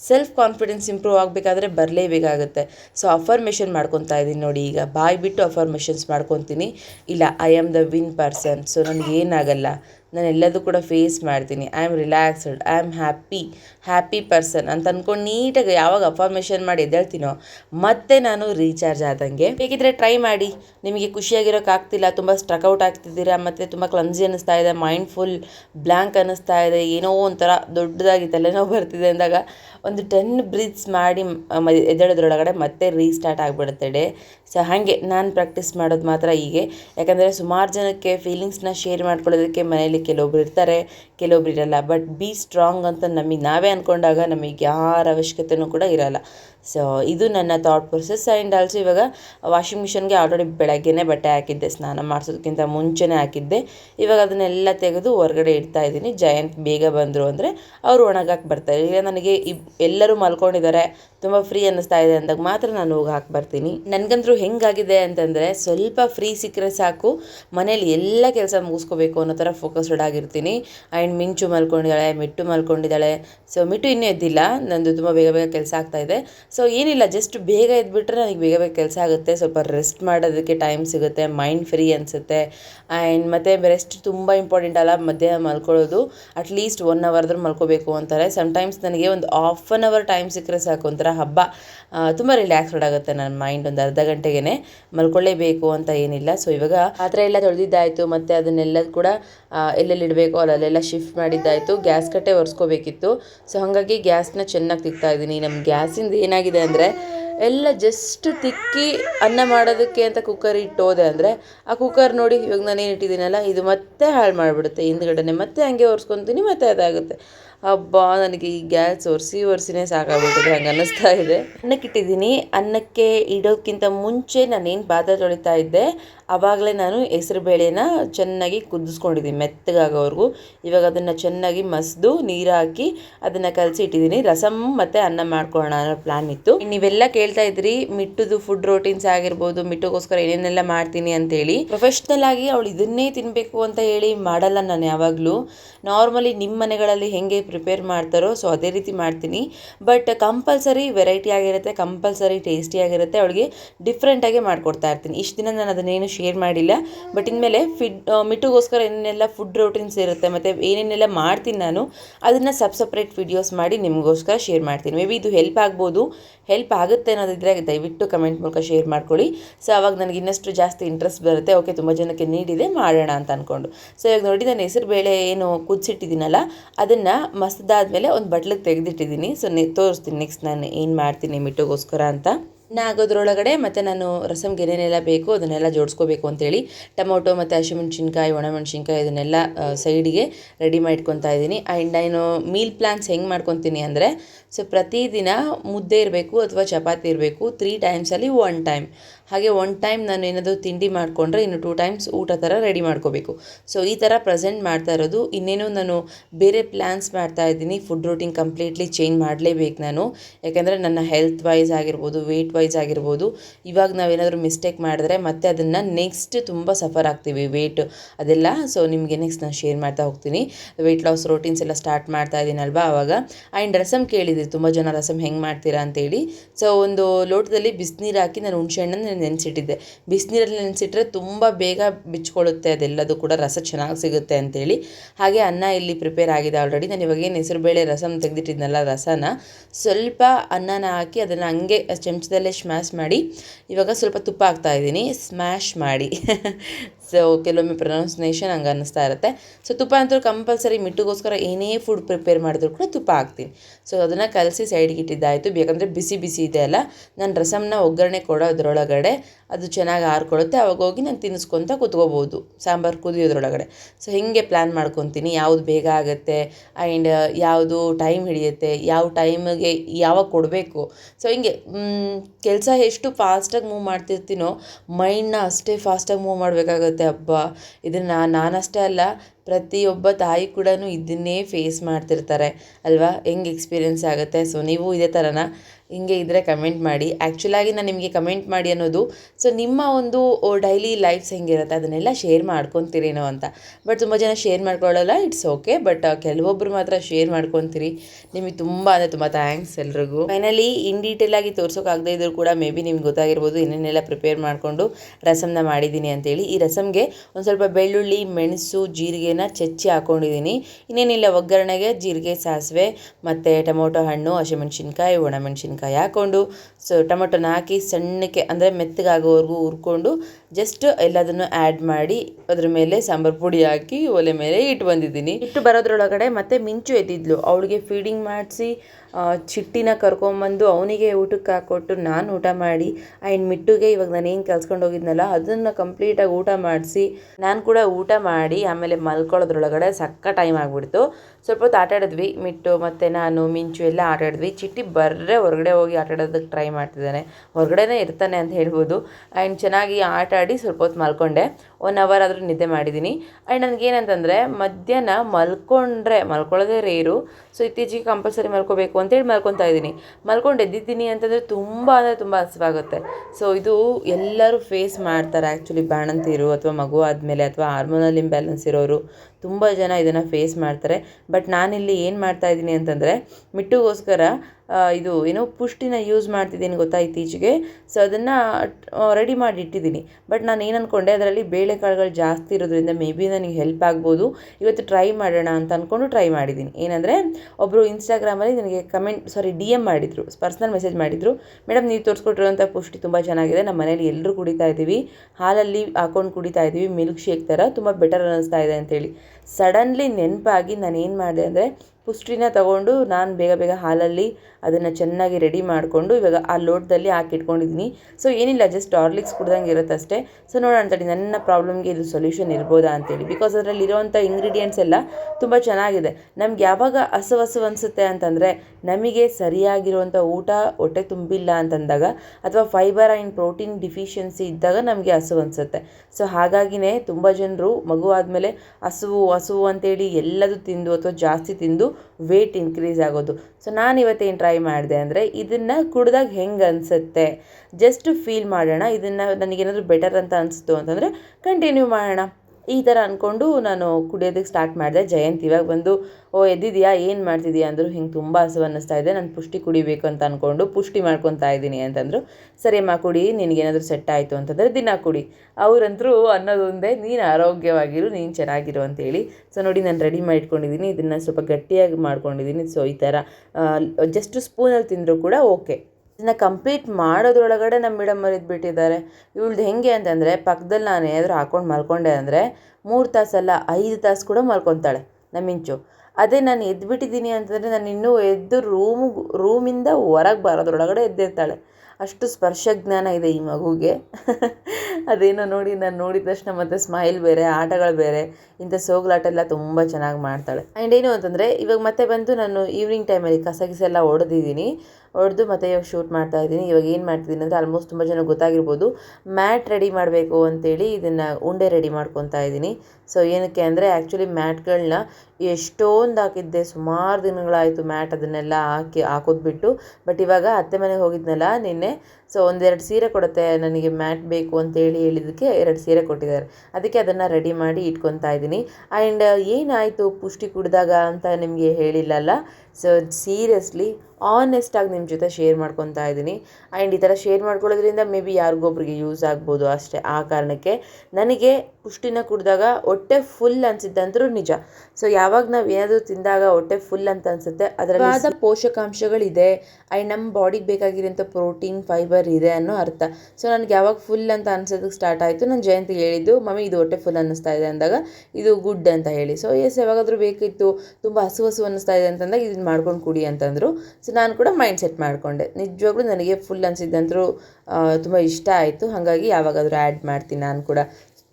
ಸೆಲ್ಫ್ ಕಾನ್ಫಿಡೆನ್ಸ್ ಇಂಪ್ರೂವ್ ಆಗಬೇಕಾದ್ರೆ ಬರಲೇಬೇಕಾಗುತ್ತೆ ಸೊ ಅಫರ್ಮೇಷನ್ ಮಾಡ್ಕೊತಾ ಇದ್ದೀನಿ ನೋಡಿ ಈಗ. ಬಾಯಿ ಬಿಟ್ಟು ಅಫರ್ಮೇಷನ್ಸ್ ಮಾಡ್ಕೊತೀನಿ. ಇಲ್ಲ I am the win person so ನನಗೇನಾಗಲ್ಲ. ನಾನು ಎಲ್ಲದೂ ಕೂಡ ಫೇಸ್ ಮಾಡ್ತೀನಿ. I am relaxed I am happy happy person ಅಂತ ಅಂದ್ಕೊಂಡು ನೀಟಾಗಿ ಯಾವಾಗ ಅಫರ್ಮೇಷನ್ ಮಾಡಿ ಎದ್ದೇಳ್ತೀನೋ, ಮತ್ತೆ ನಾನು ರೀಚಾರ್ಜ್ ಆದಂಗೆ. ಬೇಕಿದ್ರೆ ಟ್ರೈ ಮಾಡಿ. ನಿಮಗೆ ಖುಷಿಯಾಗಿರೋಕ್ಕಾಗ್ತಿಲ್ಲ ತುಂಬ ಸ್ಟ್ರಕ್ಔಟ್ ಆಗ್ತಿದ್ದೀರಾ, ಮತ್ತು ತುಂಬ ಕ್ಲಂಜಿ ಅನ್ನಿಸ್ತಾ ಇದೆ ಮೈಂಡ್ ಫುಲ್ ಬ್ಲ್ಯಾಂಕ್ ಅನ್ನಿಸ್ತಾ ಇದೆ, ಏನೋ ಒಂಥರ ದೊಡ್ಡದಾಗಿ ತಲೆನೋವು ಬರ್ತಿದೆ ಅಂದಾಗ
ಒಂದು ಟೆನ್ ಬ್ರೀತ್ಸ್ ಮಾಡಿ ಎದ್ದೇಳೋದ್ರೊಳಗಡೆ ಮತ್ತೆ ರೀಸ್ಟಾರ್ಟ್ ಆಗಿಬಿಡುತ್ತೆ ಡೇ. ಸೊ ಹಾಗೆ ನಾನು ಪ್ರಾಕ್ಟೀಸ್ ಮಾಡೋದು ಮಾತ್ರ ಹೀಗೆ. ಯಾಕಂದರೆ ಸುಮಾರು ಜನಕ್ಕೆ ಫೀಲಿಂಗ್ಸ್ನ ಶೇರ್ ಮಾಡ್ಕೊಳ್ಳೋದಕ್ಕೆ ಮನೇಲಿ ಕೆಲವೊಬ್ರು ಇರ್ತಾರೆ, ಕೆಲವೊಬ್ರು ಇರಲ್ಲ. ಬಟ್ ಬಿ ಸ್ಟ್ರಾಂಗ್ ಅಂತ ನಮಗೆ ನಾವೇ ಅಂದ್ಕೊಂಡಾಗ ನಮಗೆ ಯಾರ ಅವಶ್ಯಕತೆಯೂ ಕೂಡ ಇರಲ್ಲ. ಸೊ ಇದು ನನ್ನ ಥಾಟ್ ಪ್ರೊಸೆಸ್ ಆ್ಯಂಡ್ ಆಲ್ಸೋ ಇವಾಗ ವಾಷಿಂಗ್ ಮಿಷನ್ಗೆ ಆಲ್ರೆಡಿ ಬೆಳಗ್ಗೆನೇ ಬಟ್ಟೆ ಹಾಕಿದ್ದೆ, ಸ್ನಾನ ಮಾಡಿಸೋದಕ್ಕಿಂತ ಮುಂಚೆನೇ ಹಾಕಿದ್ದೆ. ಇವಾಗ ಅದನ್ನೆಲ್ಲ ತೆಗೆದು ಹೊರಗಡೆ ಇಡ್ತಾ ಇದ್ದೀನಿ. ಜಯಂತ್ ಬೇಗ ಬಂದರು ಅಂದರೆ ಅವರು ಒಣಗಾಕಿ ಬರ್ತಾರೆ. ಈಗ ನನಗೆ ಇಬ್, ಎಲ್ಲರೂ ಮಲ್ಕೊಂಡಿದ್ದಾರೆ. ತುಂಬ ಫ್ರೀ ಅನ್ನಿಸ್ತಾ ಇದೆ ಅಂದಾಗ ಮಾತ್ರ ನಾನು ಹೋಗಿ ಹಾಕಿ ಬರ್ತೀನಿ. ನನಗಂತೂ ಹೆಂಗಾಗಿದೆ ಅಂತಂದರೆ ಸ್ವಲ್ಪ ಫ್ರೀ ಸಿಕ್ಕರೆ ಸಾಕು. ಮನೇಲಿ ಎಲ್ಲ ಕೆಲಸ ಮುಗಿಸ್ಕೋಬೇಕು ಅನ್ನೋ ಥರ ಫೋಕಸ್ಡ್ ಆಗಿರ್ತೀನಿ. ಆ್ಯಂಡ್ ಮಿಂಚು ಮಲ್ಕೊಂಡಿದ್ದಾಳೆ, ಮಿಟ್ಟು ಮಲ್ಕೊಂಡಿದ್ದಾಳೆ. ಸೊ ಮಿಟ್ಟು ಇನ್ನೂ ಎದ್ದಿಲ್ಲ. ನಂದು ತುಂಬ ಬೇಗ ಬೇಗ ಕೆಲಸ ಆಗ್ತಾ ಇದೆ. ಸೊ ಏನಿಲ್ಲ ಜಸ್ಟ್ ಬೇಗ ಎದ್ಬಿಟ್ರೆ ನನಗೆ ಬೇಗ ಬೇಗ ಕೆಲಸ ಆಗುತ್ತೆ. ಸ್ವಲ್ಪ ರೆಸ್ಟ್ ಮಾಡೋದಕ್ಕೆ ಟೈಮ್ ಸಿಗುತ್ತೆ ಮೈಂಡ್ ಫ್ರೀ ಅನಿಸುತ್ತೆ. ಆ್ಯಂಡ್ ಮತ್ತು ರೆಸ್ಟ್ ತುಂಬ ಇಂಪಾರ್ಟೆಂಟ್ ಅಲ್ಲ, ಮಧ್ಯಾಹ್ನ ಮಲ್ಕೊಳ್ಳೋದು. ಅಟ್ಲೀಸ್ಟ್ ಒನ್ ಅವರ್ದ್ರೂ ಮಲ್ಕೋಬೇಕು ಅಂತಾರೆ. ಸಮ್ಟೈಮ್ಸ್ ನನಗೆ ಒಂದು ಹಾಫ್ ಆನ್ ಅವರ್ ಟೈಮ್ ಸಿಕ್ಕರೆ ಸಾಕು ಒಂಥರ ಹಬ್ಬ. ತುಂಬ ರಿಲ್ಯಾಕ್ಸ್ಡ್ ಆಗುತ್ತೆ ನನ್ನ ಮೈಂಡ್ ಒಂದು ಅರ್ಧ ಗಂಟೆಗೆ ಮಲ್ಕೊಳ್ಳೇಬೇಕು ಅಂತ ಏನಿಲ್ಲ. ಸೊ ಇವಾಗ ಪಾತ್ರೆ ಎಲ್ಲ ತೊಳೆದಿದ್ದಾಯಿತು. ಮತ್ತು ಅದನ್ನೆಲ್ಲ ಕೂಡ ಎಲ್ಲೆಲ್ಲಿ ಇಡಬೇಕು, ಅಲ್ಲೆಲ್ಲ ಶಿಫ್ಟ್ ಮಾಡಿದ್ದಾಯಿತು. ಗ್ಯಾಸ್ ಕಟ್ಟೆ ಒರೆಸ್ಕೋಬೇಕಿತ್ತು. ಸೊ ಹಾಗಾಗಿ ಗ್ಯಾಸ್ನ ಚೆನ್ನಾಗಿ ತಿಕ್ತಾ ಇದ್ದೀನಿ. ನಮ್ಮ ಗ್ಯಾಸಿಂದ ಏನಾಗಿದೆ ಅಂದರೆ ಎಲ್ಲ ಜಸ್ಟ್ ತಿಕ್ಕಿ ಅನ್ನ ಮಾಡೋದಕ್ಕೆ ಅಂತ ಕುಕ್ಕರ್ ಇಟ್ಟೋದೆ ಅಂದರೆ ಆ ಕುಕ್ಕರ್ ನೋಡಿ ಇವಾಗ ನಾನೇನು ಇಟ್ಟಿದ್ದೀನಲ್ಲ, ಇದು ಮತ್ತೆ ಹಾಳು ಮಾಡಿಬಿಡುತ್ತೆ. ಹಿಂದ್ಗಡೆನೆ ಮತ್ತೆ ಹಂಗೆ ಒರೆಸ್ಕೊತೀನಿ, ಮತ್ತೆ ಅದಾಗುತ್ತೆ. ಹಬ್ಬ ನನಗೆ ಈ ಗ್ಯಾಸ್ ಒರೆಸಿ ಒರೆಸಿನೇ ಸಾಕಾಗ್ಬಿಟ್ಟಿದೆ, ಹಂಗೆ ಅನ್ನಿಸ್ತಾ ಇದೆ. ಅನ್ನಕ್ಕೆ ಇಟ್ಟಿದ್ದೀನಿ ಅನ್ನಕ್ಕೆ ಇಡೋಕ್ಕಿಂತ ಮುಂಚೆ ನಾನೇನು ಪಾತ್ರೆ ತೊಳಿತಾ ಇದ್ದೆ ಆವಾಗಲೇ ನಾನು ಹೆಸರು ಬೇಳೆನ ಚೆನ್ನಾಗಿ ಕುದಿಸ್ಕೊಂಡಿದ್ದೀನಿ, ಮೆತ್ತಗಾಗೋವರೆಗೂ. ಇವಾಗ ಅದನ್ನು ಚೆನ್ನಾಗಿ ಮಸ್ದು ನೀರು ಹಾಕಿ ಅದನ್ನು ಕಲಸಿ ಇಟ್ಟಿದ್ದೀನಿ ರಸಮ್ ಮತ್ತು ಅನ್ನ ಮಾಡ್ಕೊಳ್ಳೋಣ ಅನ್ನೋ ಪ್ಲ್ಯಾನ್ ಇತ್ತು. ನೀವೆಲ್ಲ ಕೇಳ್ತಾ ಇದ್ರಿ ಮಿಟ್ಟುದು ಫುಡ್ ರೋಟೀನ್ಸ್ ಆಗಿರ್ಬೋದು, ಮಿಟ್ಟುಗೋಸ್ಕರ ಏನೇನೆಲ್ಲ ಮಾಡ್ತೀನಿ ಅಂತೇಳಿ. ಪ್ರೊಫೆಷ್ನಲ್ ಆಗಿ ಅವಳು ಇದನ್ನೇ ತಿನ್ನಬೇಕು ಅಂತ ಹೇಳಿ ಮಾಡಲ್ಲ ನಾನು ಯಾವಾಗಲೂ. ನಾರ್ಮಲಿ ನಿಮ್ಮ ಮನೆಗಳಲ್ಲಿ ಹೆಂಗೆ ಪ್ರಿಪೇರ್ ಮಾಡ್ತಾರೋ ಸೊ ಅದೇ ರೀತಿ ಮಾಡ್ತೀನಿ. ಬಟ್ ಕಂಪಲ್ಸರಿ ವೆರೈಟಿ ಆಗಿರುತ್ತೆ ಕಂಪಲ್ಸರಿ ಟೇಸ್ಟಿಯಾಗಿರುತ್ತೆ ಅವಳಿಗೆ ಡಿಫ್ರೆಂಟಾಗಿ ಮಾಡಿಕೊಡ್ತಾ ಇರ್ತೀನಿ. ಇಷ್ಟು ದಿನ ನಾನು ಅದನ್ನೇನು ಶೇರ್ ಮಾಡಿಲ್ಲ. ಬಟ್ ಇನ್ಮೇಲೆ ಫಿಡ್ ಮಿಟ್ಟುಗೋಸ್ಕರ ಏನೇನೆಲ್ಲ ಫುಡ್ ರೋಟೀನ್ಸ್ ಇರುತ್ತೆ, ಮತ್ತು ಏನೇನೆಲ್ಲ ಮಾಡ್ತೀನಿ ನಾನು, ಅದನ್ನು ಸಬ್ ಸಪ್ರೇಟ್ ವಿಡಿಯೋಸ್ ಮಾಡಿ ನಿಮಗೋಸ್ಕರ ಶೇರ್ ಮಾಡ್ತೀನಿ. ಮೇ ಬಿ ಇದು ಹೆಲ್ಪ್ ಆಗ್ಬೋದು. ಹೆಲ್ಪ್ ಆಗುತ್ತೆ ಅನ್ನೋದಿದ್ರೆ ದಯವಿಟ್ಟು ಕಮೆಂಟ್ ಮೂಲಕ ಶೇರ್ ಮಾಡ್ಕೊಳ್ಳಿ. ಸೊ ಅವಾಗ ನನಗೆ ಇನ್ನಷ್ಟು ಜಾಸ್ತಿ ಇಂಟ್ರೆಸ್ಟ್ ಬರುತ್ತೆ. ಓಕೆ ತುಂಬ ಜನಕ್ಕೆ ನೀಡಿದೆ, ಮಾಡೋಣ ಅಂತ ಅಂದ್ಕೊಂಡು ಸೊ ಇವಾಗ ನೋಡಿ, ನಾನು ಹೆಸರು ಬೇಳೆ ಏನು ಕುದಿಸಿಟ್ಟಿದ್ದೀನಲ್ಲ, ಅದನ್ನು ಮಸ್ದಾದ್ಮೇಲೆ ಒಂದು ಬಟ್ಲಿಗೆ ತೆಗೆದಿಟ್ಟಿದ್ದೀನಿ. ಸೊ ನೆ, ತೋರಿಸ್ತೀನಿ. ನೆಕ್ಸ್ಟ್ ನಾನು ಏನು ಮಾಡ್ತೀನಿ ಮಿಟ್ಟುಗೋಸ್ಕರ ಅಂತ. ಇನ್ನು ಆಗೋದ್ರೊಳಗಡೆ ಮತ್ತು ನಾನು ರಸಮ್ಗೆ ಏನೇನೆಲ್ಲ ಬೇಕು, ಅದನ್ನೆಲ್ಲ ಜೋಡಿಸ್ಕೋಬೇಕು ಅಂತೇಳಿ ಟೊಮೊಟೊ ಮತ್ತು ಹಸಿಮೆಣ್ಸಿನ್ಕಾಯಿ, ಒಣಮೆಣ್ಸಿನ್ಕಾಯಿ ಇದನ್ನೆಲ್ಲ ಸೈಡಿಗೆ ರೆಡಿ ಮಾಡಿ ಇಟ್ಕೊತಾ ಇದ್ದೀನಿ. ಆ್ಯಂಡ್ ನಾನು ಮೀಲ್ ಪ್ಲಾನ್ಸ್ ಹೆಂಗೆ ಮಾಡ್ಕೊತೀನಿ ಅಂದರೆ, ಸೊ ಪ್ರತಿದಿನ ಮುದ್ದೆ ಇರಬೇಕು ಅಥವಾ ಚಪಾತಿ ಇರಬೇಕು ತ್ರೀ ಟೈಮ್ಸಲ್ಲಿ ಒನ್ ಟೈಮ್ ಹಾಗೆ ಒನ್ ಟೈಮ್ ನಾನು ಏನಾದರೂ ತಿಂಡಿ ಮಾಡಿಕೊಂಡ್ರೆ ಇನ್ನು ಟೂ ಟೈಮ್ಸ್ ಊಟ ಥರ ರೆಡಿ ಮಾಡ್ಕೋಬೇಕು. ಸೊ ಈ ಥರ ಪ್ರೆಸೆಂಟ್ ಮಾಡ್ತಾ ಇರೋದು. ಇನ್ನೇನು ನಾನು ಬೇರೆ ಪ್ಲ್ಯಾನ್ಸ್ ಮಾಡ್ತಾ ಇದ್ದೀನಿ. ಫುಡ್ ರೂಟೀನ್ ಕಂಪ್ಲೀಟ್ಲಿ ಚೇಂಜ್ ಮಾಡಲೇಬೇಕು ನಾನು. ಯಾಕೆಂದರೆ ನನ್ನ ಹೆಲ್ತ್ ವೈಸ್ ಆಗಿರ್ಬೋದು ವೆಯ್ಟ್ ವೈಸ್ ಆಗಿರ್ಬೋದು, ಇವಾಗ ನಾವೇನಾದರೂ ಮಿಸ್ಟೇಕ್ ಮಾಡಿದ್ರೆ ಮತ್ತೆ ಅದನ್ನು ನೆಕ್ಸ್ಟ್ ತುಂಬ ಸಫರ್ ಆಗ್ತೀವಿ ವೆಯ್ಟ್ ಅದೆಲ್ಲ. ಸೊ ನಿಮಗೆ ನೆಕ್ಸ್ಟ್ ನಾನು ಶೇರ್ ಮಾಡ್ತಾ ಹೋಗ್ತೀನಿ. ವೆಯ್ಟ್ ಲಾಸ್ ರೋಟೀನ್ಸ್ ಎಲ್ಲ ಸ್ಟಾರ್ಟ್ ಮಾಡ್ತಾ ಇದ್ದೀನಲ್ವಾ ಆವಾಗ ಆ್ಯಂಡ್ ರಸಮ್ ಕೇಳಿದ್ರಿ. ತುಂಬ ಜನ ರಸಮ್ ಹೆಂಗೆ ಮಾಡ್ತೀರಾ ಅಂತೇಳಿ. ಸೊ ಒಂದು ಲೋಟದಲ್ಲಿ ಬಿಸಿನೀರು ಹಾಕಿ ನಾನು ಹುಣಸೆಹಣ್ಣನ್ನು ನೆನೆಸಿಟ್ಟಿದ್ದೆ. ಬಿಸಿನೀರಲ್ಲಿ ನೆನೆಸಿಟ್ರೆ ತುಂಬ ಬೇಗ ಬಿಚ್ಕೊಳ್ಳುತ್ತೆ, ಅದೆಲ್ಲದೂ ಕೂಡ ರಸ ಚೆನ್ನಾಗಿ ಸಿಗುತ್ತೆ ಅಂತೇಳಿ. ಹಾಗೆ ಅನ್ನ ಇಲ್ಲಿ ಪ್ರಿಪೇರ್ ಆಗಿದೆ ಆಲ್ರೆಡಿ ನಾನು ಇವಾಗ ಏನು ಹೆಸರುಬೇಳೆ ರಸಮ್ ತೆಗೆದಿಟ್ಟಿದ್ನಲ್ಲ ರಸನ, ಸ್ವಲ್ಪ ಅನ್ನನ ಹಾಕಿ ಅದನ್ನು ಹಂಗೆ ಚಮಚದಲ್ಲೇ ಸ್ಮ್ಯಾಶ್ ಮಾಡಿ, ಇವಾಗ ಸ್ವಲ್ಪ ತುಪ್ಪ ಹಾಕ್ತಾ ಇದ್ದೀನಿ. ಸ್ಮ್ಯಾಶ್ ಮಾಡಿ. ಸೊ ಕೆಲವೊಮ್ಮೆ ಪ್ರೊನೌನ್ಸಿನೇಷನ್ ಹಂಗೆ ಅನ್ನಿಸ್ತಾ ಇರುತ್ತೆ. ಸೊ ತುಪ್ಪ ಅಂತೂ ಕಂಪಲ್ಸರಿ ಮಿಟ್ಟುಗೋಸ್ಕರ ಏನೇ ಫುಡ್ ಪ್ರಿಪೇರ್ ಮಾಡಿದ್ರು ಕೂಡ ತುಪ್ಪ ಹಾಕ್ತೀನಿ. ಸೊ ಅದನ್ನು ಕಲಸಿ ಸೈಡ್ಗೆ ಇಟ್ಟಿದ್ದಾಯಿತು. ಬೇಕಂದರೆ ಬಿಸಿ ಬಿಸಿ ಇದೆ ಅಲ್ಲ. ನಾನು ರಸಮ್ನ ಒಗ್ಗರಣೆ ಕೊಡೋದ್ರೊಳಗಡೆ ಅದು ಚೆನ್ನಾಗಿ ಆರ್ಕೊಳ್ಳುತ್ತೆ, ಅವಾಗ ಹೋಗಿ ನಾನು ತಿನ್ನಿಸ್ಕೊತ ಕೂತ್ಕೋಬೋದು. ಸಾಂಬಾರು ಕುದಿಯೋದ್ರೊಳಗಡೆ. ಸೊ ಹೀಗೆ ಪ್ಲ್ಯಾನ್ ಮಾಡ್ಕೊತೀನಿ. ಯಾವುದು ಬೇಗ ಆಗುತ್ತೆ ಆ್ಯಂಡ್ ಯಾವುದು ಟೈಮ್ ಹಿಡಿಯುತ್ತೆ, ಯಾವ ಟೈಮಿಗೆ ಯಾವಾಗ ಕೊಡಬೇಕು. ಸೊ ಹೀಗೆ ಕೆಲಸ ಎಷ್ಟು ಫಾಸ್ಟಾಗಿ ಮೂವ್ ಮಾಡ್ತಿರ್ತೀನೋ ಮೈಂಡ್ನ ಅಷ್ಟೇ ಫಾಸ್ಟಾಗಿ ಮೂವ್ ಮಾಡಬೇಕಾಗುತ್ತೆ ಹಬ್ಬ ಇದನ್ನು ನಾನಷ್ಟೇ ಅಲ್ಲ, ಪ್ರತಿಯೊಬ್ಬ ತಾಯಿ ಕೂಡ ಇದನ್ನೇ ಫೇಸ್ ಮಾಡ್ತಿರ್ತಾರೆ. ಅಲ್ವಾ? ಹೆಂಗೆ ಎಕ್ಸ್ಪೀರಿಯೆನ್ಸ್ ಆಗುತ್ತೆ? ಸೊ ನೀವು ಇದೇ ಥರನ ಹಿಂಗೆ ಇದ್ದರೆ ಕಮೆಂಟ್ ಮಾಡಿ. ಆ್ಯಕ್ಚುಲಾಗಿ ನಾನು ನಿಮಗೆ ಕಮೆಂಟ್ ಮಾಡಿ ಅನ್ನೋದು ಸೊ ನಿಮ್ಮ ಒಂದು ಡೈಲಿ ಲೈಫ್ಸ್ ಹೆಂಗಿರುತ್ತೆ ಅದನ್ನೆಲ್ಲ ಶೇರ್ ಮಾಡ್ಕೊತೀರೇನೋ ಅಂತ. ಬಟ್ ತುಂಬ ಜನ ಶೇರ್ ಮಾಡ್ಕೊಳ್ಳೋಲ್ಲ ಇಟ್ಸ್ ಓಕೆ ಬಟ್ ಕೆಲವೊಬ್ಬರು ಮಾತ್ರ ಶೇರ್ ಮಾಡ್ಕೊತೀರಿ. ನಿಮಗೆ ತುಂಬ ಅಂದರೆ ತುಂಬ ಥ್ಯಾಂಕ್ಸ್ ಎಲ್ರಿಗೂ. ಫೈನಲಿ ಇನ್ ಡೀಟೇಲ್ ಆಗಿ ತೋರ್ಸೋಕ್ಕಾಗದೇ ಇದ್ರೂ ಕೂಡ ಮೇ ಬಿ ನಿಮ್ಗೆ ಗೊತ್ತಾಗಿರ್ಬೋದು ಏನೇನೆಲ್ಲ ಪ್ರಿಪೇರ್ ಮಾಡಿಕೊಂಡು ರಸಮ್ನ ಮಾಡಿದ್ದೀನಿ ಅಂತೇಳಿ. ಈ ರಸಮ್ಗೆ ಒಂದು ಸ್ವಲ್ಪ ಬೆಳ್ಳುಳ್ಳಿ, ಮೆಣಸು, ಜೀರಿಗೆನ ಚಚ್ಚಿ ಹಾಕ್ಕೊಂಡಿದ್ದೀನಿ ಇನ್ನೇನಿಲ್ಲ, ಒಗ್ಗರಣೆಗೆ ಜೀರಿಗೆ, ಸಾಸಿವೆ, ಮತ್ತು ಟೊಮೊಟೊ ಹಣ್ಣು, ಹಸಿಮೆಣ್ಸಿನ್ಕಾಯಿ, ಒಣಮೆಣ್ಸಿನ್ಕಾಯಿ. ಹಾಕ್ಕೊಂಡು ಸೊ ಟೊಮೊಟೊನ ಹಾಕಿ ಸಣ್ಣಕ್ಕೆ ಅಂದರೆ ಮೆತ್ತಗಾಗೋವರೆಗೂ ಹುರ್ಕೊಂಡು ಜಸ್ಟ್ ಎಲ್ಲದನ್ನು ಆ್ಯಡ್ ಮಾಡಿ ಅದ್ರ ಮೇಲೆ ಸಾಂಬಾರು ಪುಡಿ ಹಾಕಿ ಒಲೆ ಮೇಲೆ ಇಟ್ಟು ಬಂದಿದ್ದೀನಿ. ಇಟ್ಟು ಬರೋದ್ರೊಳಗಡೆ ಮತ್ತೆ ಮಿಂಚು ಎದ್ದಿದ್ಲು. ಅವಳಿಗೆ ಫೀಡಿಂಗ್ ಮಾಡಿಸಿ ಚಿಟ್ಟಿನ ಕರ್ಕೊಂಬಂದು ಅವನಿಗೆ ಊಟಕ್ಕೆ ಹಾಕ್ಕೊಟ್ಟು ನಾನು ಊಟ ಮಾಡಿ ಆ್ಯಂಡ್ ಮಿಟ್ಟುಗೆ ಇವಾಗ ನಾನು ಏನು ಕಲ್ಸ್ಕೊಂಡು ಹೋಗಿದ್ನಲ್ಲ, ಅದನ್ನು ಕಂಪ್ಲೀಟಾಗಿ ಊಟ ಮಾಡಿಸಿ, ನಾನು ಕೂಡ ಊಟ ಮಾಡಿ ಆಮೇಲೆ ಮಲ್ಕೊಳ್ಳೋದ್ರೊಳಗಡೆ ಸಕ್ಕ ಟೈಮ್ ಆಗಿಬಿಡ್ತು. ಸ್ವಲ್ಪ ಹೊತ್ತು ಆಟ ಆಡಿದ್ವಿ, ಮಿಟ್ಟು ಮತ್ತು ನಾನು, ಮಿಂಚು ಎಲ್ಲ ಆಟಾಡಿದ್ವಿ ಚಿಟ್ಟಿ ಬರ್ರೆ ಹೊರಗಡೆ ಹೋಗಿ ಆಟಾಡೋದಕ್ಕೆ ಟ್ರೈ ಮಾಡ್ತಿದ್ದಾನೆ. ಹೊರಗಡೆನೇ ಇರ್ತಾನೆ ಅಂತ ಹೇಳ್ಬೋದು. ಆ್ಯಂಡ್ ಚೆನ್ನಾಗಿ ಆಟ ಆಡಿ ಸ್ವಲ್ಪ ಹೊತ್ತು ಮಲ್ಕೊಂಡೆ. ಒನ್ ಅವರ್ ಆದರೂ ನಿದ್ದೆ ಮಾಡಿದ್ದೀನಿ. ಆ್ಯಂಡ್ ನನಗೇನಂತಂದರೆ ಮಧ್ಯಾಹ್ನ ಮಲ್ಕೊಂಡ್ರೆ, ಮಲ್ಕೊಳ್ಳೋದೇ ರೇರು. ಸೊ ಇತ್ತೀಚೆಗೆ ಕಂಪಲ್ಸರಿ ಮಲ್ಕೋಬೇಕು ಅಂತೇಳಿ ಮಲ್ಕೊತಾ ಇದ್ದೀನಿ. ಮಲ್ಕೊಂಡು ಎದ್ದಿದ್ದೀನಿ ಅಂತಂದರೆ ತುಂಬ ಅಂದರೆ ತುಂಬ ಹಸಿವಾಗುತ್ತೆ. ಸೊ ಇದು ಎಲ್ಲರೂ ಫೇಸ್ ಮಾಡ್ತಾರೆ ಆ್ಯಕ್ಚುಲಿ ಬಾಣಂತಿರು ಅಥವಾ ಮಗು ಆದಮೇಲೆ ಅಥವಾ ಹಾರ್ಮೋನಲ್ ಇಂಬ್ಯಾಲೆನ್ಸ್ ಇರೋರು. ತುಂಬ ಜನ ಇದನ್ನು ಫೇಸ್ ಮಾಡ್ತಾರೆ. ಬಟ್ ನಾನಿಲ್ಲಿ ಏನು ಮಾಡ್ತಾ ಇದ್ದೀನಿ ಅಂತಂದರೆ, ಮಿಟ್ಟುಗೋಸ್ಕರ ಇದು ಏನೋ ಪುಷ್ಟಿನ ಯೂಸ್ ಮಾಡ್ತಿದ್ದೀನಿ ಗೊತ್ತಾ ಇತ್ತೀಚೆಗೆ. ಸೊ ಅದನ್ನು ರೆಡಿ ಮಾಡಿ ಇಟ್ಟಿದ್ದೀನಿ. ಬಟ್ ನಾನು ಏನು ಅಂದ್ಕೊಂಡೆ ಅದರಲ್ಲಿ ಬೇಳೆಕಾಳುಗಳು ಜಾಸ್ತಿ ಇರೋದ್ರಿಂದ ಮೇ ಬಿ ನನಗೆ ಹೆಲ್ಪ್ ಆಗ್ಬೋದು. ಇವತ್ತು ಟ್ರೈ ಮಾಡೋಣ ಅಂತ ಅಂದ್ಕೊಂಡು ಟ್ರೈ ಮಾಡಿದ್ದೀನಿ. ಏನಂದರೆ ಒಬ್ಬರು ಇನ್ಸ್ಟಾಗ್ರಾಮಲ್ಲಿ ನನಗೆ ಕಮೆಂಟ್ ಸಾರಿ ಡಿ ಎಂ ಮಾಡಿದರು. ಪರ್ಸ್ನಲ್ ಮೆಸೇಜ್ ಮಾಡಿದರು. ಮೇಡಮ್, ನೀವು ತೋರಿಸ್ಕೊಟ್ಟಿರೋಂಥ ಪುಷ್ಟಿ ತುಂಬ ಚೆನ್ನಾಗಿದೆ. ನಮ್ಮ ಮನೇಲಿ ಎಲ್ಲರೂ ಕುಡಿತಾ ಇದ್ದೀವಿ. ಹಾಲಲ್ಲಿ ಹಾಕೊಂಡು ಕುಡಿತಾ ಇದ್ದೀವಿ. ಮಿಲ್ಕ್ ಶೇಕ್ ಥರ ತುಂಬ ಬೆಟರ್ ಅನ್ನಿಸ್ತಾ ಇದೆ ಅಂತೇಳಿ ಸಡನ್ಲಿ ನೆನಪಾಗಿ ನಾನು ಏನು ಮಾಡಿದೆ ಅಂದರೆ ಪುಷ್ಟಿನ ತಗೊಂಡು ನಾನು ಬೇಗ ಬೇಗ ಹಾಲಲ್ಲಿ ಅದನ್ನು ಚೆನ್ನಾಗಿ ರೆಡಿ ಮಾಡಿಕೊಂಡು ಇವಾಗ ಆ ಲೋಟದಲ್ಲಿ ಹಾಕಿಟ್ಕೊಂಡಿದ್ದೀನಿ ಸೊ ಏನಿಲ್ಲ ಜಸ್ಟ್ ಹಾರ್ಲಿಕ್ಸ್ ಕುಡ್ದಂಗೆ ಇರುತ್ತೆ ಅಷ್ಟೇ ಸೊ ನೋಡೋಣ ಅಂತೇಳಿ ನನ್ನ ಪ್ರಾಬ್ಲಮ್ಗೆ ಇದು ಸೊಲ್ಯೂಷನ್ ಇರ್ಬೋದಾ ಅಂತೇಳಿ ಬಿಕಾಸ್ ಅದರಲ್ಲಿರುವಂಥ ಇಂಗ್ರೀಡಿಯೆಂಟ್ಸ್ ಎಲ್ಲ ತುಂಬ ಚೆನ್ನಾಗಿದೆ. ನಮ್ಗೆ ಯಾವಾಗ ಹಸು ಹಸು ಅನಿಸುತ್ತೆ ಅಂತಂದರೆ, ನಮಗೆ ಸರಿಯಾಗಿರುವಂಥ ಊಟ ಹೊಟ್ಟೆ ತುಂಬಿಲ್ಲ ಅಂತಂದಾಗ, ಅಥವಾ ಫೈಬರ್ ಆ್ಯಂಡ್ ಪ್ರೋಟೀನ್ ಡಿಫಿಷಿಯನ್ಸಿ ಇದ್ದಾಗ ನಮಗೆ ಹಸು ಅನಿಸುತ್ತೆ. ಸೊ ಹಾಗಾಗಿನೇ ತುಂಬ ಜನರು ಮಗು ಆದಮೇಲೆ ಹಸುವು ಹಸುವು ಅಂತೇಳಿ ಎಲ್ಲದೂ ತಿಂದು ಅಥವಾ ಜಾಸ್ತಿ ತಿಂದು ವೇಟ್ ಇನ್ಕ್ರೀಸ್ ಆಗೋದು. ಸೊ ನಾನು ಇವತ್ತೇನು ಟ್ರೈ ಮಾಡಿದೆ ಅಂದರೆ ಇದನ್ನು ಕುಡ್ದಾಗ ಹೆಂಗೆ ಅನಿಸುತ್ತೆ? ಜಸ್ಟ್ ಫೀಲ್ ಮಾಡೋಣ. ಇದನ್ನು ನನಗೇನಾದರೂ ಬೆಟರ್ ಅಂತ ಅನಿಸ್ತು ಅಂತಂದರೆ ಕಂಟಿನ್ಯೂ ಮಾಡೋಣ. ಈ ಥರ ಅಂದ್ಕೊಂಡು ನಾನು ಕುಡಿಯೋದಕ್ಕೆ ಸ್ಟಾರ್ಟ್ ಮಾಡಿದೆ. ಜಯಂತ್ ಇವಾಗ ಬಂದು, ಓ ಎದ್ದಿದ್ಯಾ ಏನು ಮಾಡ್ತಿದ್ದೀಯಾ? ಅಂದರು, ಹಿಂಗೆ ತುಂಬ ಹಸು ಅನ್ನಿಸ್ತಾ ಇದೆ. ನಾನು ಪುಷ್ಟಿ ಕುಡಿಬೇಕು ಅಂತ ಅಂದ್ಕೊಂಡು ಪುಷ್ಟಿ ಮಾಡ್ಕೊತಾ ಇದ್ದೀನಿ ಅಂತಂದರು. ಸರಿ ಅಮ್ಮ, ಕುಡಿ. ನಿನಗೇನಾದರೂ ಸೆಟ್ ಆಯಿತು ಅಂತಂದರೆ, ದಿನ ಕುಡಿ. ಅವರಂತರೂ ಅನ್ನೋದೊಂದೇ ನೀನು ಆರೋಗ್ಯವಾಗಿರು, ನೀನು ಚೆನ್ನಾಗಿರು ಅಂತೇಳಿ ಸೊ ನೋಡಿ, ನಾನು ರೆಡಿ ಮಾಡಿ ಇಟ್ಕೊಂಡಿದ್ದೀನಿ ಇದನ್ನು ಸ್ವಲ್ಪ ಗಟ್ಟಿಯಾಗಿ ಮಾಡ್ಕೊಂಡಿದ್ದೀನಿ. ಸೊ ಈ ಥರ ಜಸ್ಟ್ ಸ್ಪೂನಲ್ಲಿ ತಿಂದರೂ ಕೂಡ ಓಕೆ. ಇದನ್ನ ಕಂಪ್ಲೀಟ್ ಮಾಡೋದ್ರೊಳಗಡೆ ನಮ್ಮ ಮೇಡಮ್ ಬಿಟ್ಟಿದ್ದಾರೆ. ಇವಳ್ದು ಹೆಂಗೆ ಅಂತಂದರೆ ಪಕ್ಕದಲ್ಲಿ ನಾನು ಏನಾದರೂ ಹಾಕ್ಕೊಂಡು ಮಲ್ಕೊಂಡೆ ಅಂದರೆ, ಮೂರು ತಾಸಲ್ಲ ಐದು ತಾಸು ಕೂಡ ಮಲ್ಕೊತಾಳೆ ನಮ್ಮ ಮಿಂಚು ಅದೇ ನಾನು ಎದ್ಬಿಟ್ಟಿದ್ದೀನಿ ಅಂತಂದರೆ, ನಾನು ಇನ್ನೂ ಎದ್ದು ರೂಮ್ ರೂಮಿಂದ ಹೊರಗೆ ಬರೋದ್ರೊಳಗಡೆ ಎದ್ದಿರ್ತಾಳೆ. ಅಷ್ಟು ಸ್ಪರ್ಶ ಜ್ಞಾನ ಇದೆ ಈ ಮಗುಗೆ. ಅದೇನೋ ನೋಡಿ, ನಾನು ನೋಡಿದ ತಕ್ಷಣ ಮತ್ತು ಸ್ಮೈಲ್ ಬೇರೆ, ಆಟಗಳು ಬೇರೆ, ಇಂಥ ಸೋಗ್ಲಾಟ ಎಲ್ಲ ತುಂಬ ಚೆನ್ನಾಗಿ ಮಾಡ್ತಾಳೆ. ಆ್ಯಂಡ್ ಏನು ಅಂತಂದರೆ, ಇವಾಗ ಮತ್ತೆ ಬಂದು ನಾನು ಈವ್ನಿಂಗ್ ಟೈಮಲ್ಲಿ ಕಸ ಗಿಸ ಎಲ್ಲ ಹೊಡೆದಿದ್ದೀನಿ ಹೊಡೆದು ಮತ್ತೆ ಇವಾಗ ಶೂಟ್ ಮಾಡ್ತಾ ಇದ್ದೀನಿ. ಇವಾಗ ಏನು ಮಾಡ್ತಿದ್ದೀನಿ ಅಂದರೆ ಆಲ್ಮೋಸ್ಟ್ ತುಂಬ ಜನ ಗೊತ್ತಾಗಿರ್ಬೋದು. ಮ್ಯಾಟ್ ರೆಡಿ ಮಾಡಬೇಕು ಅಂತೇಳಿ ಇದನ್ನು ಉಂಡೆ ರೆಡಿ ಮಾಡ್ಕೊತಾ ಇದ್ದೀನಿ. ಸೊ ಏನಕ್ಕೆ ಅಂದರೆ ಆ್ಯಕ್ಚುಲಿ ಮ್ಯಾಟ್ಗಳನ್ನ ಎಷ್ಟೊಂದು ಹಾಕಿದ್ದೆ. ಸುಮಾರು ದಿನಗಳಾಯಿತು ಮ್ಯಾಟ್ ಅದನ್ನೆಲ್ಲ ಹಾಕಿ ಹಾಕೋದ್ಬಿಟ್ಟು. ಬಟ್ ಇವಾಗ ಅತ್ತೆ ಮನೆಗೆ ಹೋಗಿದ್ನಲ್ಲ ನಿನ್ನೆ ಸೊ ಒಂದೆರಡು ಸೀರೆ ಕೊಡುತ್ತೆ, ನನಗೆ ಮ್ಯಾಟ್ ಬೇಕು ಅಂತೇಳಿ ಹೇಳಿದ್ದಕ್ಕೆ ಎರಡು ಸೀರೆ ಕೊಟ್ಟಿದ್ದಾರೆ. ಅದಕ್ಕೆ ಅದನ್ನು ರೆಡಿ ಮಾಡಿ ಇಟ್ಕೊತಾ ಇದ್ದೀನಿ. ಆ್ಯಂಡ್ ಏನಾಯಿತು, ಪುಷ್ಟಿ ಕುಡಿದಾಗ ಅಂತ ನಿಮಗೆ ಹೇಳಿಲ್ಲಲ್ಲ? ಸೊ ಸೀರಿಯಸ್ಲಿ ಆನೆಸ್ಟಾಗಿ ನಿಮ್ಮ ಜೊತೆ ಶೇರ್ ಮಾಡ್ಕೊತಾ ಇದ್ದೀನಿ. ಆ್ಯಂಡ್ ಈ ಥರ ಶೇರ್ ಮಾಡ್ಕೊಳ್ಳೋದ್ರಿಂದ ಮೇ ಬಿ ಯಾರಿಗೊಬ್ರಿಗೆ ಯೂಸ್ ಆಗ್ಬೋದು ಅಷ್ಟೇ ಆ ಕಾರಣಕ್ಕೆ. ನನಗೆ ಪುಷ್ಟಿನ ಕುಡಿದಾಗ ಹೊಟ್ಟೆ ಫುಲ್ ಅನಿಸಿದ್ದಂದ್ರೂ ನಿಜ. ಸೊ ಯಾವಾಗ ನಾವು ಏನಾದರೂ ತಿಂದಾಗ ಹೊಟ್ಟೆ ಫುಲ್ ಅಂತ ಅನ್ಸುತ್ತೆ ಅದರಲ್ಲಿ ಪೋಷಕಾಂಶಗಳಿದೆ. ಆ್ಯಂಡ್ ನಮ್ಮ ಬಾಡಿಗೆ ಬೇಕಾಗಿರೋಂಥ ಪ್ರೋಟೀನ್ ಫೈಬರ್ ಇದೆ ಅನ್ನೋ ಅರ್ಥ. ಸೊ ನನಗೆ ಯಾವಾಗ ಫುಲ್ ಅಂತ ಅನ್ಸೋದಕ್ಕೆ ಸ್ಟಾರ್ಟ್ ಆಯಿತು. ನಾನು ಜಯಂತಿಗೆ ಹೇಳಿದ್ದು ಮಮ್ಮಿ ಇದು ಹೊಟ್ಟೆ ಫುಲ್ ಅನ್ನಿಸ್ತಾ ಇದೆ ಅಂದಾಗ ಇದು ಗುಡ್ ಅಂತ ಹೇಳಿ. ಸೊ ಎಸ್ ಯಾವಾಗಾದರೂ ಬೇಕಿತ್ತು ತುಂಬ ಹಸು ಹಸು ಅನ್ನಿಸ್ತಾ ಇದೆ ಅಂತಂದಾಗ ಇದನ್ನ ಮಾಡ್ಕೊಂಡು ಕುಡಿ ಅಂತಂದರು. ಸೊ ನಾನು ಕೂಡ ಮೈಂಡ್ ಸೆಟ್ ಮಾಡಿಕೊಂಡೆ. ನಿಜವಾಗ್ಲೂ ನನಗೆ ಫುಲ್ ಅನಿಸಿದ್ದಂತರೂ ತುಂಬ ಇಷ್ಟ ಆಯಿತು. ಹಾಗಾಗಿ ಯಾವಾಗಾದರೂ ಆ್ಯಡ್ ಮಾಡ್ತೀನಿ ನಾನು ಕೂಡ.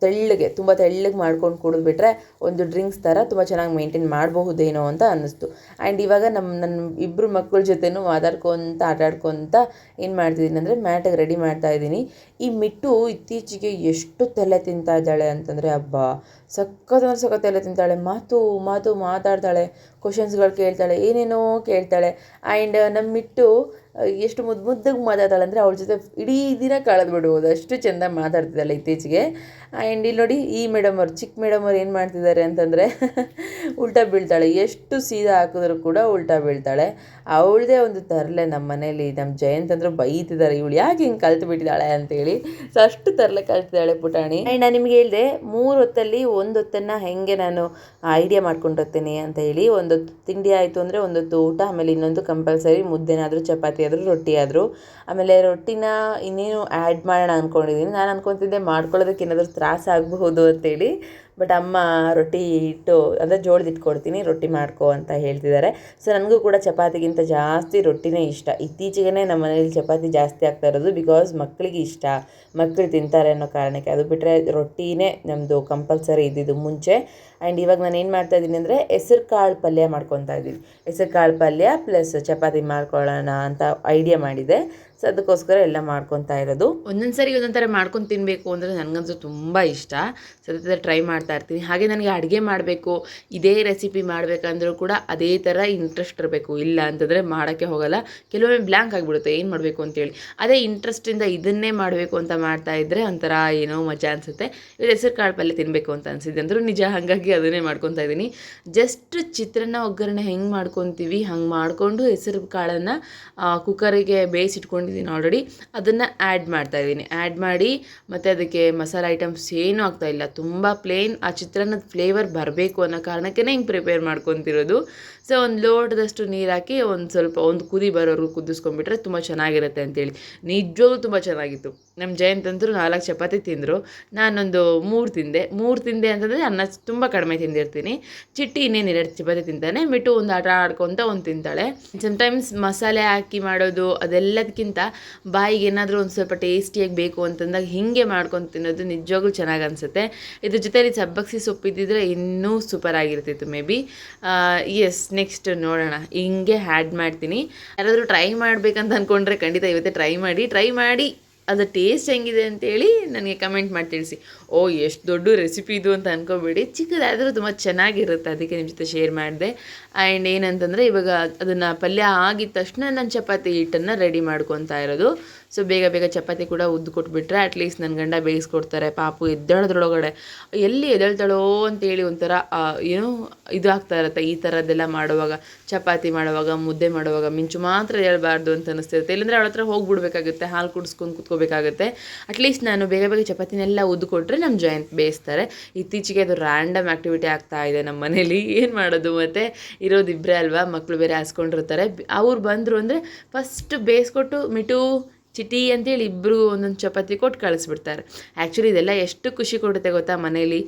ತೆಳ್ಳಗೆ, ತುಂಬ ತೆಳ್ಳಗೆ ಮಾಡ್ಕೊಂಡು ಕುಡಿದ್ಬಿಟ್ರೆ ಒಂದು ಡ್ರಿಂಕ್ಸ್ ಥರ ತುಂಬ ಚೆನ್ನಾಗಿ ಮೇಂಟೈನ್ ಮಾಡಬಹುದೇನೋ ಅಂತ ಅನ್ನಿಸ್ತು. ಆ್ಯಂಡ್ ಇವಾಗ ನಮ್ಮ ನನ್ನ ಇಬ್ಬರು ಮಕ್ಕಳ ಜೊತೆನೂ ಮಾತಾಡ್ಕೊತ ಆಟಾಡ್ಕೊತ ಏನು ಮಾಡ್ತಿದ್ದೀನಿ ಅಂದರೆ ಮ್ಯಾಟಿಗೆ ರೆಡಿ ಮಾಡ್ತಾ ಇದ್ದೀನಿ. ಈ ಮಿಟ್ಟು ಇತ್ತೀಚೆಗೆ ಎಷ್ಟು ತಲೆ ತಿಂತಾ ಇದ್ದಾಳೆ ಅಂತಂದರೆ ಹಬ್ಬ ಸಖತ್ ಅಂದ್ರೆ ಸಖತ್ ತಲೆ ತಿಂತಾಳೆ. ಮಾತು ಮಾತು ಮಾತಾಡ್ತಾಳೆ. ಕ್ವಶನ್ಸ್ಗಳು ಕೇಳ್ತಾಳೆ, ಏನೇನೋ ಕೇಳ್ತಾಳೆ. ಆ್ಯಂಡ್ ನಮ್ಮ ಮಿಟ್ಟು ಎಷ್ಟು ಮುದ್ದು ಮುದ್ದಾಗಿ ಮಾತಾಡ್ತಾಳೆ ಅಂದರೆ ಅವಳ ಜೊತೆ ಇಡೀ ದಿನ ಕಳೆದು ಬಿಡ್ಬೋದು ಅಷ್ಟು ಚೆಂದ ಮಾತಾಡ್ತಿದ್ದಾಳೆ ಇತ್ತೀಚೆಗೆ. ಆ್ಯಂಡ್ ಇಲ್ಲಿ ನೋಡಿ, ಈ ಮೇಡಮ್ ಅವ್ರು ಚಿಕ್ಕ ಮೇಡಮ್ ಅವ್ರು ಏನು ಮಾಡ್ತಿದ್ದಾರೆ ಅಂತಂದರೆ, ಉಲ್ಟಾ ಬೀಳ್ತಾಳೆ. ಎಷ್ಟು ಸೀದಾ ಹಾಕಿದ್ರು ಕೂಡ ಉಲ್ಟಾ ಬೀಳ್ತಾಳೆ. ಅವಳದೇ ಒಂದು ತರಲೆ ನಮ್ಮ ಮನೇಲಿ. ನಮ್ಮ ಜಯಂತ್ ಅಂದ್ರೆ ಬೈತಿದ್ದಾರೆ. ಇವಳು ಯಾಕೆ ಹಿಂಗೆ ಕಲ್ತು ಬಿಟ್ಟಿದ್ದಾಳೆ ಅಂತೇಳಿ. ಸೊ ಅಷ್ಟು ತರಲೆ ಕಲ್ತಿದ್ದಾಳೆ ಪುಟಾಣಿ. ಆ್ಯಂಡ್ ನಾನು ನಿಮ್ಗೆ ಹೇಳಿದೆ, ಮೂರು ಹೊತ್ತಲ್ಲಿ ಒಂದು ಹೊತ್ತನ್ನು ಹೆಂಗೆ ನಾನು ಐಡಿಯಾ ಮಾಡ್ಕೊಂಡಿರ್ತೀನಿ ಅಂತ ಹೇಳಿ ಒಂದೊತ್ತು ತಿಂಡಿ ಆಯಿತು ಅಂದರೆ ಒಂದೊತ್ತು ಊಟ ಆಮೇಲೆ ಇನ್ನೊಂದು ಕಂಪಲ್ಸರಿ ಮುದ್ದೆನಾದರೂ ಚಪಾತಿ ಆದರೂ ರೊಟ್ಟಿ ಆದರೂ. ಆಮೇಲೆ ರೊಟ್ಟಿನ ಇನ್ನೇನು ಆ್ಯಡ್ ಮಾಡೋಣ ಅಂದ್ಕೊಂಡಿದ್ದೀನಿ ನಾನು ಅಂದ್ಕೊತಿದ್ದೆ ಮಾಡ್ಕೊಳ್ಳೋದಕ್ಕೆ ಏನಾದರೂ ತ್ರಾಸ ಆಗಬಹುದು ಅಂತೇಳಿ ಬಟ್ ಅಮ್ಮ ರೊಟ್ಟಿ ಇಟ್ಟು, ಅಂದರೆ ಜೋಳದ ಹಿಟ್ಟು ಕೊಡ್ತೀನಿ ರೊಟ್ಟಿ ಮಾಡ್ಕೋ ಅಂತ ಹೇಳ್ತಿದ್ದಾರೆ ಸೊ ನನಗೂ ಕೂಡ ಚಪಾತಿಗಿಂತ ಜಾಸ್ತಿ ರೊಟ್ಟಿನೇ ಇಷ್ಟ. ಇತ್ತೀಚೆಗೆ ನಮ್ಮ ಮನೇಲಿ ಚಪಾತಿ ಜಾಸ್ತಿ ಆಗ್ತಾ ಇರೋದು ಬಿಕಾಸ್ ಮಕ್ಕಳಿಗೆ ಇಷ್ಟ. ಮಕ್ಕಳು ತಿಂತಾರೆ ಅನ್ನೋ ಕಾರಣಕ್ಕೆ. ಅದು ಬಿಟ್ಟರೆ ರೊಟ್ಟಿನೇ ನಮ್ಮದು ಕಂಪಲ್ಸರಿ ಇದ್ದಿದ್ದು ಮುಂಚೆ. ಆ್ಯಂಡ್ ಇವಾಗ ನಾನು ಏನು ಮಾಡ್ತಾ ಇದ್ದೀನಿ ಅಂದರೆ ಹೆಸರು ಕಾಳು ಪಲ್ಯ ಮಾಡ್ಕೊತಾ ಇದ್ದೀನಿ. ಹೆಸರು ಕಾಳು ಪಲ್ಯ ಪ್ಲಸ್ ಚಪಾತಿ ಮಾಡ್ಕೊಳ್ಳೋಣ ಅಂತ ಐಡಿಯಾ ಮಾಡಿದೆ. ಸೊ ಅದಕ್ಕೋಸ್ಕರ ಎಲ್ಲ ಮಾಡ್ಕೊತಾ ಇರೋದು.
ಒಂದೊಂದು ಸರಿ ಒಂದೊಂದು ಥರ ಮಾಡ್ಕೊಂಡು ತಿನ್ನಬೇಕು ಅಂದರೆ ನನಗಂತೂ ತುಂಬ ಇಷ್ಟ. ಸತತ ಟ್ರೈ ಮಾಡ್ತಾ ಇರ್ತೀನಿ. ಹಾಗೆ ನನಗೆ ಅಡುಗೆ ಮಾಡಬೇಕು, ಇದೇ ರೆಸಿಪಿ ಮಾಡಬೇಕಂದ್ರೂ ಕೂಡ ಅದೇ ಥರ ಇಂಟ್ರೆಸ್ಟ್ ಇರಬೇಕು. ಇಲ್ಲ ಅಂತಂದರೆ ಮಾಡೋಕ್ಕೆ ಹೋಗಲ್ಲ. ಕೆಲವೊಮ್ಮೆ ಬ್ಲ್ಯಾಂಕ್ ಆಗಿಬಿಡುತ್ತೆ. ಏನು ಮಾಡಬೇಕು ಅಂತೇಳಿ ಅದೇ ಇಂಟ್ರೆಸ್ಟಿಂದ ಇದನ್ನೇ ಮಾಡಬೇಕು ಅಂತ ಮಾಡ್ತಾ ಇದ್ದರೆ ಒಂಥರ ಏನೋ ಮಜಾ ಅನಿಸುತ್ತೆ. ಇದು ಹೆಸರು ಕಾಳು ಪಲ್ಯ ತಿನ್ನಬೇಕು ಅಂತ ಅನಿಸಿದೆ ಅಂದರೂ ನಿಜ ಹಾಗಾಗಿ ಅದನ್ನೇ ಮಾಡ್ಕೊತಾ ಇದ್ದೀನಿ. ಜಸ್ಟ್ ಚಿತ್ರಾನ್ನ, ಒಗ್ಗರಣೆ ಹೆಂಗೆ ಮಾಡ್ಕೊತೀವಿ, ಹಂಗೆ ಮಾಡಿಕೊಂಡು ಹೆಸರು ಕಾಳನ್ನು ಕುಕ್ಕರಿಗೆ ಬೇಯಿಸಿಟ್ಕೊಂಡಿದ್ದೀನಿ ಆಲ್ರೆಡಿ ಅದನ್ನು ಆ್ಯಡ್ ಮಾಡ್ತಾ ಇದ್ದೀನಿ. ಆ್ಯಡ್ ಮಾಡಿ ಮತ್ತು ಅದಕ್ಕೆ ಮಸಾಲೆ ಐಟಮ್ಸ್ ಏನೂ ಆಗ್ತಾ ಇಲ್ಲ. ತುಂಬ ಪ್ಲೇನ್ ಆ ಚಿತ್ರಾನ್ನದ ಫ್ಲೇವರ್ ಬರಬೇಕು ಅನ್ನೋ ಕಾರಣಕ್ಕೇ ಹಿಂಗೆ ಪ್ರಿಪೇರ್ ಮಾಡ್ಕೊತಿರೋದು. ಸೊ ಒಂದು ಲೋಟದಷ್ಟು ನೀರು ಹಾಕಿ ಒಂದು ಸ್ವಲ್ಪ, ಒಂದು ಕುದಿ ಬರೋರು ಕುದಿಸ್ಕೊಂಡ್ಬಿಟ್ರೆ ತುಂಬ ಚೆನ್ನಾಗಿರುತ್ತೆ ಅಂತೇಳಿ. ನಿಜವಾಗ್ಲೂ ತುಂಬ ಚೆನ್ನಾಗಿತ್ತು. ನಮ್ಮ ಜಯಂತ್ ಅಂತೂ ನಾಲ್ಕು ಚಪಾತಿ ತಿಂದರು. ನಾನೊಂದು ಮೂರು ತಿಂದೆ. ಮೂರು ತಿಂದೆ ಅಂತಂದರೆ ಅನ್ನ ತುಂಬ ಕಡಿಮೆ ತಿಂದಿರ್ತೀನಿ. ಚಿಟ್ಟಿ ಇನ್ನೇನು ಎರಡು ಚಪಾತಿ ತಿಂತಾನೆ. ಮಿಟ್ಟು ಒಂದು ಆಟ ಆಡ್ಕೊತ ಒಂದು ತಿಂತಾಳೆ. ಸಮ್ಟೈಮ್ಸ್ ಮಸಾಲೆ ಹಾಕಿ ಮಾಡೋದು ಅದೆಲ್ಲದಕ್ಕಿಂತ ಬಾಯಿಗೆ ಏನಾದರೂ ಒಂದು ಸ್ವಲ್ಪ ಟೇಸ್ಟಿಯಾಗಿ ಬೇಕು ಅಂತಂದಾಗ ಹೀಗೆ ಮಾಡ್ಕೊಂಡು ತಿನ್ನೋದು ನಿಜವಾಗ್ಲೂ ಚೆನ್ನಾಗಿ ಅನಿಸುತ್ತೆ. ಇದ್ರ ಜೊತೆಲಿ ಸಬ್ಬಕ್ಸಿ ಸೊಪ್ಪಿದ್ದಿದ್ರೆ ಇನ್ನೂ ಸೂಪರ್ ಆಗಿರ್ತಿತ್ತು ಮೇ ಬಿ. ಎಸ್ ನೆಕ್ಸ್ಟ್ ನೋಡೋಣ. ಹಿಂಗೆ ಹ್ಯಾಡ್ ಮಾಡ್ತೀನಿ. ಯಾರಾದರೂ ಟ್ರೈ ಮಾಡಬೇಕಂತ ಅಂದ್ಕೊಂಡ್ರೆ ಖಂಡಿತ ಇವತ್ತೇ ಟ್ರೈ ಮಾಡಿ. ಟ್ರೈ ಮಾಡಿ. ಅದು ಟೇಸ್ಟ್ ಹೆಂಗಿದೆ ಅಂತೇಳಿ ನನಗೆ ಕಮೆಂಟ್ ಮಾಡಿ ತಿಳಿಸಿ. ಓ, ಎಷ್ಟು ದೊಡ್ಡ ರೆಸಿಪಿ ಇದು ಅಂತ ಅನ್ಕೋಬೇಡಿ. ಚಿಕ್ಕದಾದರೂ ತುಂಬ ಚೆನ್ನಾಗಿರುತ್ತೆ. ಅದಕ್ಕೆ ನಿಮ್ಮ ಜೊತೆ ಶೇರ್ ಮಾಡಿದೆ. ಆ್ಯಂಡ್ ಏನಂತಂದರೆ ಇವಾಗ ಅದನ್ನು ಪಲ್ಯ ಆಗಿದ ತಕ್ಷಣ ನಾನು ಚಪಾತಿ ಹಿಟ್ಟನ್ನು ರೆಡಿ ಮಾಡ್ಕೊತಾ ಇರೋದು. ಸೊ ಬೇಗ ಬೇಗ ಚಪಾತಿ ಕೂಡ ಉದ್ದು ಕೊಟ್ಬಿಟ್ರೆ ಅಟ್ಲೀಸ್ಟ್ ನನ್ನ ಗಂಡ ಬೇಯಿಸ್ಕೊಡ್ತಾರೆ, ಪಾಪು ಎದ್ದೇಳೋದ್ರೊಳಗಡೆ. ಎಲ್ಲಿ ಎದ್ದೇಳ್ತಾಳೋ ಅಂತೇಳಿ ಒಂಥರ ಇದು ಆಗ್ತಾ ಇರುತ್ತೆ ಈ ಥರದ್ದೆಲ್ಲ ಮಾಡುವಾಗ. ಚಪಾತಿ ಮಾಡುವಾಗ, ಮುದ್ದೆ ಮಾಡುವಾಗ, ಮಿಂಚು ಮಾತ್ರ ಹೇಳ್ಬಾರ್ದು ಅಂತ ಅನಿಸ್ತಿರುತ್ತೆ. ಇಲ್ಲಾಂದರೆ ಅವಳ ಹತ್ರ ಹೋಗ್ಬಿಡ್ಬೇಕಾಗುತ್ತೆ, ಹಾಲು ಕುಡಿಸ್ಕೊಂಡು ಕುತ್ಕೋಬೇಕಾಗುತ್ತೆ. ಅಟ್ಲೀಸ್ಟ್ ನಾನು ಬೇಗ ಬೇಗ ಚಪಾತಿನೆಲ್ಲ ಉದ್ದು ಕೊಟ್ಟರೆ ನಮ್ಮ ಜಾಯಿಂಟ್ ಬೇಯಿಸ್ತಾರೆ. ಇತ್ತೀಚೆಗೆ ಅದು ರ್ಯಾಂಡಮ್ ಆ್ಯಕ್ಟಿವಿಟಿ ಆಗ್ತಾ ಇದೆ ನಮ್ಮ ಮನೇಲಿ. ಏನು ಮಾಡೋದು ಮತ್ತು? ಇರೋದು ಇಬ್ಬರೇ ಅಲ್ವಾ? ಮಕ್ಕಳು ಬೇರೆ ಹಾಸ್ಕೊಂಡಿರ್ತಾರೆ. ಅವ್ರು ಬಂದರು ಅಂದರೆ ಫಸ್ಟ್ ಬೇಯಿಸ್ಕೊಟ್ಟು, ಮಿಟು ಚಿಟಿ ಅಂತೇಳಿ ಇಬ್ಬರು ಒಂದೊಂದು ಚಪಾತಿ ಕೊಟ್ಟು ಕಳಿಸ್ಬಿಡ್ತಾರೆ. ಆ್ಯಕ್ಚುಲಿ ಇದೆಲ್ಲ ಎಷ್ಟು ಖುಷಿ ಕೊಡುತ್ತೆ ಗೊತ್ತಾ ಮನೇಲಿ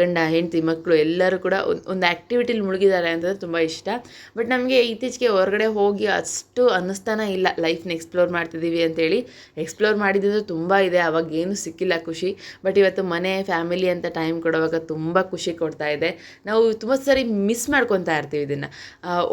ಗಂಡ, ಹೆಂಡತಿ ಮಕ್ಕಳು ಎಲ್ಲರೂ ಕೂಡ ಒಂದು ಒಂದು ಆ್ಯಕ್ಟಿವಿಟಿಲಿ ಮುಳುಗಿದ್ದಾರೆ ಅಂತಂದ್ರೆ ತುಂಬ ಇಷ್ಟ. ಬಟ್ ನಮಗೆ ಇತ್ತೀಚೆಗೆ ಹೊರಗಡೆ ಹೋಗಿ ಅಷ್ಟು ಅನ್ನಿಸ್ತಾನೆ ಇಲ್ಲ. ಲೈಫ್ನ ಎಕ್ಸ್ಪ್ಲೋರ್ ಮಾಡ್ತಿದ್ದೀವಿ ಅಂತೇಳಿ ಎಕ್ಸ್ಪ್ಲೋರ್ ಮಾಡಿದ್ದು ತುಂಬ ಇದೆ. ಅವಾಗ ಏನು ಸಿಕ್ಕಿಲ್ಲ ಖುಷಿ. ಬಟ್ ಇವತ್ತು ಮನೆ ಫ್ಯಾಮಿಲಿ ಅಂತ ಟೈಮ್ ಕೊಡುವಾಗ ತುಂಬ ಖುಷಿ ಕೊಡ್ತಾ ಇದೆ. ನಾವು ತುಂಬ ಸರಿ ಮಿಸ್ ಮಾಡ್ಕೊತಾ ಇರ್ತೀವಿ ಇದನ್ನು.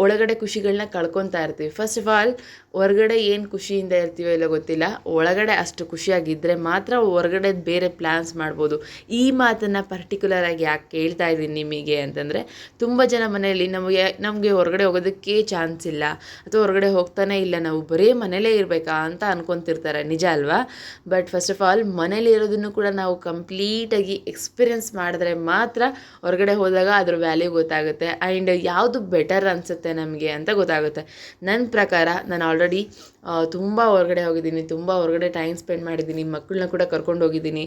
ಒಳಗಡೆ ಖುಷಿಗಳನ್ನ ಕಳ್ಕೊತಾ ಇರ್ತೀವಿ. ಫಸ್ಟ್ ಆಫ್ ಆಲ್ ಹೊರಗಡೆ ಏನು ಖುಷಿಯಿಂದ ಇರ್ತೀವೋ ಇಲ್ಲ ಗೊತ್ತಿಲ್ಲ. ಒಳಗಡೆ ಅಷ್ಟು ಖುಷಿಯಾಗಿದ್ದರೆ ಮಾತ್ರ ಹೊರಗಡೆ ಬೇರೆ ಪ್ಲ್ಯಾನ್ಸ್ ಮಾಡ್ಬೋದು. ಈ ಮಾತನ್ನು ಪರ್ಟಿಕ್ಯುಲರ್ ಆಗಿ ಯಾಕೆ ಕೇಳ್ತಾ ಇದ್ದೀನಿ ನಿಮಗೆ ಅಂತಂದರೆ, ತುಂಬ ಜನ ಮನೆಯಲ್ಲಿ ನಮಗೆ ನಮಗೆ ಹೊರಗಡೆ ಹೋಗೋದಕ್ಕೆ ಚಾನ್ಸ್ ಇಲ್ಲ. ಅಥವಾ ಹೊರಗಡೆ ಹೋಗ್ತಾನೆ ಇಲ್ಲ. ನಾವು ಬರೀ ಮನೇಲೇ ಇರಬೇಕಾ ಅಂತ ಅನ್ಕೊತಿರ್ತಾರೆ. ನಿಜ ಅಲ್ವಾ? ಬಟ್ ಫಸ್ಟ್ ಆಫ್ ಆಲ್ ಮನೇಲಿ ಇರೋದನ್ನು ಕೂಡ ನಾವು ಕಂಪ್ಲೀಟಾಗಿ ಎಕ್ಸ್ಪೀರಿಯನ್ಸ್ ಮಾಡಿದ್ರೆ ಮಾತ್ರ ಹೊರಗಡೆ ಹೋದಾಗ ಅದ್ರ ವ್ಯಾಲ್ಯೂ ಗೊತ್ತಾಗುತ್ತೆ. ಆ್ಯಂಡ್ ಯಾವುದು ಬೆಟರ್ ಅನಿಸುತ್ತೆ ನಮಗೆ ಅಂತ ಗೊತ್ತಾಗುತ್ತೆ. ನನ್ನ ಪ್ರಕಾರ, ನಾನು ಆಲ್ರೆಡಿ ತುಂಬ ಹೊರಗಡೆ ಹೋಗಿದ್ದೀನಿ, ತುಂಬ ಹೊರಗಡೆ ಟೈಮ್ ಸ್ಪೆಂಡ್ ಮಾಡಿದ್ದೀನಿ, ಮಕ್ಕಳನ್ನ ಕೂಡ ಕರ್ಕೊಂಡು ಹೋಗಿದ್ದೀನಿ.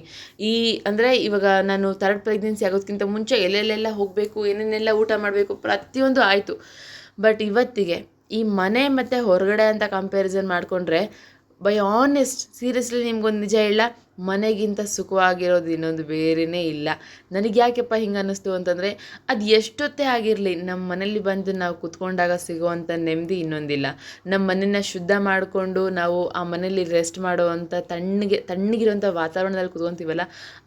ಈ, ಅಂದರೆ ಇವಾಗ ನಾನು ಥರ್ಡ್ ಪ್ರೆಗ್ನೆನ್ಸಿ ಆಗೋದಕ್ಕಿಂತ ಮುಂಚೆ ಎಲ್ಲೆಲ್ಲೆಲ್ಲ ಹೋಗಬೇಕು, ಏನೇನೆಲ್ಲ ಊಟ ಮಾಡಬೇಕು, ಪ್ರತಿಯೊಂದು ಆಯಿತು. ಬಟ್ ಇವತ್ತಿಗೆ ಈ ಮನೆ ಮತ್ತು ಹೊರಗಡೆ ಅಂತ ಕಂಪ್ಯಾರಿಸನ್ ಮಾಡಿಕೊಂಡ್ರೆ ಬೈ ಆನೆಸ್ಟ್ ಸೀರಿಯಸ್ಲಿ ನಿಮ್ಗೊಂದು ನಿಜ ಹೇಳ ಮನೆಗಿಂತ ಸುಖವಾಗಿರೋದು ಇನ್ನೊಂದು ಬೇರೆಯೇ ಇಲ್ಲ. ನನಗೆ ಯಾಕೆಪ್ಪ ಹಿಂಗೆ ಅನ್ನಿಸ್ತು ಅಂತಂದರೆ, ಅದು ಎಷ್ಟೊತ್ತೇ ಆಗಿರಲಿ ನಮ್ಮ ಮನೇಲಿ ಬಂದು ನಾವು ಕುತ್ಕೊಂಡಾಗ ಸಿಗುವಂಥ ನೆಮ್ಮದಿ ಇನ್ನೊಂದಿಲ್ಲ. ನಮ್ಮ ಮನೆಯನ್ನು ಶುದ್ಧ ಮಾಡಿಕೊಂಡು ನಾವು ಆ ಮನೇಲಿ ರೆಸ್ಟ್ ಮಾಡುವಂಥ ತಣ್ಣಗೆ ತಣ್ಣಗಿರುವಂಥ ವಾತಾವರಣದಲ್ಲಿ ಕುತ್ಕೊತೀವಲ್ಲ,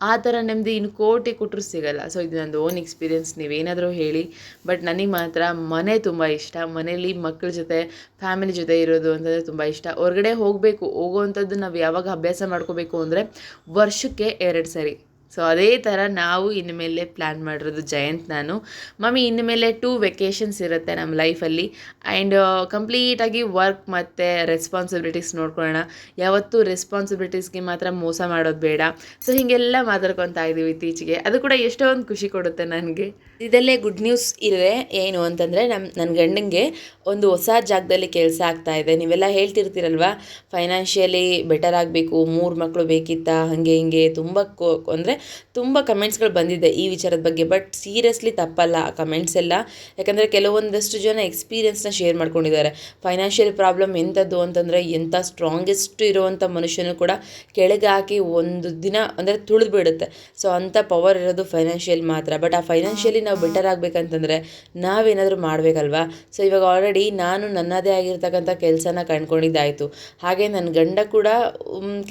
ಆ ಥರ ನೆಮ್ಮದಿ ಇನ್ನು ಕೋಟಿ ಕೊಟ್ಟರು ಸಿಗಲ್ಲ. ಸೊ ಇದು ನಂದು ಓನ್ ಎಕ್ಸ್ಪೀರಿಯನ್ಸ್ ನೀವೇನಾದರೂ ಹೇಳಿ. ಬಟ್ ನನಗೆ ಮಾತ್ರ ಮನೆ ತುಂಬ ಇಷ್ಟ. ಮನೇಲಿ ಮಕ್ಕಳ ಜೊತೆ ಫ್ಯಾಮಿಲಿ ಜೊತೆ ಇರೋದು ಅಂತಂದರೆ ತುಂಬ ಇಷ್ಟ. ಹೊರಗಡೆ ಹೋಗಬೇಕು ಹೋಗುವಂಥದ್ದು ನಾವು ಯಾವಾಗ ಅಭ್ಯಾಸ ಮಾಡ್ಕೋಬೇಕು ಅಂದರೆ ವರ್ಷಕ್ಕೆ ಎರಡು ಸರಿ. ಸೊ ಅದೇ ಥರ ನಾವು ಇನ್ನು ಮೇಲೆ ಪ್ಲ್ಯಾನ್ ಮಾಡಿರೋದು ಜಯಂತ್ ನಾನು. ಮಮ್ಮಿ ಇನ್ನು ಮೇಲೆ ಟೂ ವೆಕೇಷನ್ಸ್ ಇರುತ್ತೆ ನಮ್ಮ ಲೈಫಲ್ಲಿ ಆ್ಯಂಡ್ ಕಂಪ್ಲೀಟಾಗಿ ವರ್ಕ್ ಮತ್ತು ರೆಸ್ಪಾನ್ಸಿಬಿಲಿಟೀಸ್ ನೋಡ್ಕೊಳ್ಳೋಣ. ಯಾವತ್ತೂ ರೆಸ್ಪಾನ್ಸಿಬಿಲಿಟೀಸ್ಗೆ ಮಾತ್ರ ಮೋಸ ಮಾಡೋದು ಬೇಡ. ಸೊ ಹೀಗೆಲ್ಲ ಮಾತಾಡ್ಕೊತಾ ಇದ್ದೀವಿ ಇತ್ತೀಚೆಗೆ. ಅದು ಕೂಡ ಎಷ್ಟೊಂದು ಖುಷಿ ಕೊಡುತ್ತೆ ನನಗೆ.
ಇದಲ್ಲೇ ಗುಡ್ ನ್ಯೂಸ್ ಇದೆ ಏನು ಅಂತಂದರೆ ನಮ್ಮ ನನ್ನ ಗಂಡನಿಗೆ ಒಂದು ಹೊಸ ಜಾಗದಲ್ಲಿ ಕೆಲಸ ಆಗ್ತಾ ಇದೆ. ನೀವೆಲ್ಲ ಹೇಳ್ತಿರ್ತೀರಲ್ವ? ಫೈನಾನ್ಷಿಯಲಿ ಬೆಟರ್ ಆಗಬೇಕು, ಮೂರು ಮಕ್ಕಳು ಬೇಕಿತ್ತಾ, ಹಾಗೆ ಹಿಂಗೆ, ತುಂಬ ಕೋ, ಅಂದರೆ ತುಂಬ ಕಮೆಂಟ್ಸ್ಗಳು ಬಂದಿದೆ ಈ ವಿಚಾರದ ಬಗ್ಗೆ, ಬಟ್ ಸೀರಿಯಸ್ಲಿ ತಪ್ಪಲ್ಲ ಆ ಕಮೆಂಟ್ಸ್ ಎಲ್ಲ. ಯಾಕಂದರೆ ಕೆಲವೊಂದಷ್ಟು ಜನ ಎಕ್ಸ್ಪೀರಿಯನ್ಸ್ನ ಶೇರ್ ಮಾಡ್ಕೊಂಡಿದ್ದಾರೆ. ಫೈನಾನ್ಷಿಯಲ್ ಪ್ರಾಬ್ಲಮ್ ಎಂಥದ್ದು ಅಂತಂದರೆ ಎಂಥ ಸ್ಟ್ರಾಂಗೆಸ್ಟ್ ಇರುವಂಥ ಮನುಷ್ಯನು ಕೂಡ ಕೆಳಗೆ ಹಾಕಿ ಒಂದು ದಿನ ಅಂದರೆ ತುಳಿದು ಬಿಡುತ್ತೆ. ಸೊ ಅಂಥ ಪವರ್ ಇರೋದು ಫೈನಾನ್ಷಿಯಲ್ ಮಾತ್ರ. ಬಟ್ ಆ ಫೈನಾನ್ಷಿಯಲಿ ನಾವು ಬೆಟರ್ ಆಗಬೇಕಂತಂದರೆ ನಾವೇನಾದರೂ ಮಾಡಬೇಕಲ್ವಾ? ಸೊ ಇವಾಗ ಆಲ್ರೆಡಿ ನಾನು ನನ್ನದೇ ಆಗಿರ್ತಕ್ಕಂಥ ಕೆಲಸನ ಕಂಡ್ಕೊಂಡಿದ್ದಾಯಿತು. ಹಾಗೆ ನನ್ನ ಗಂಡ ಕೂಡ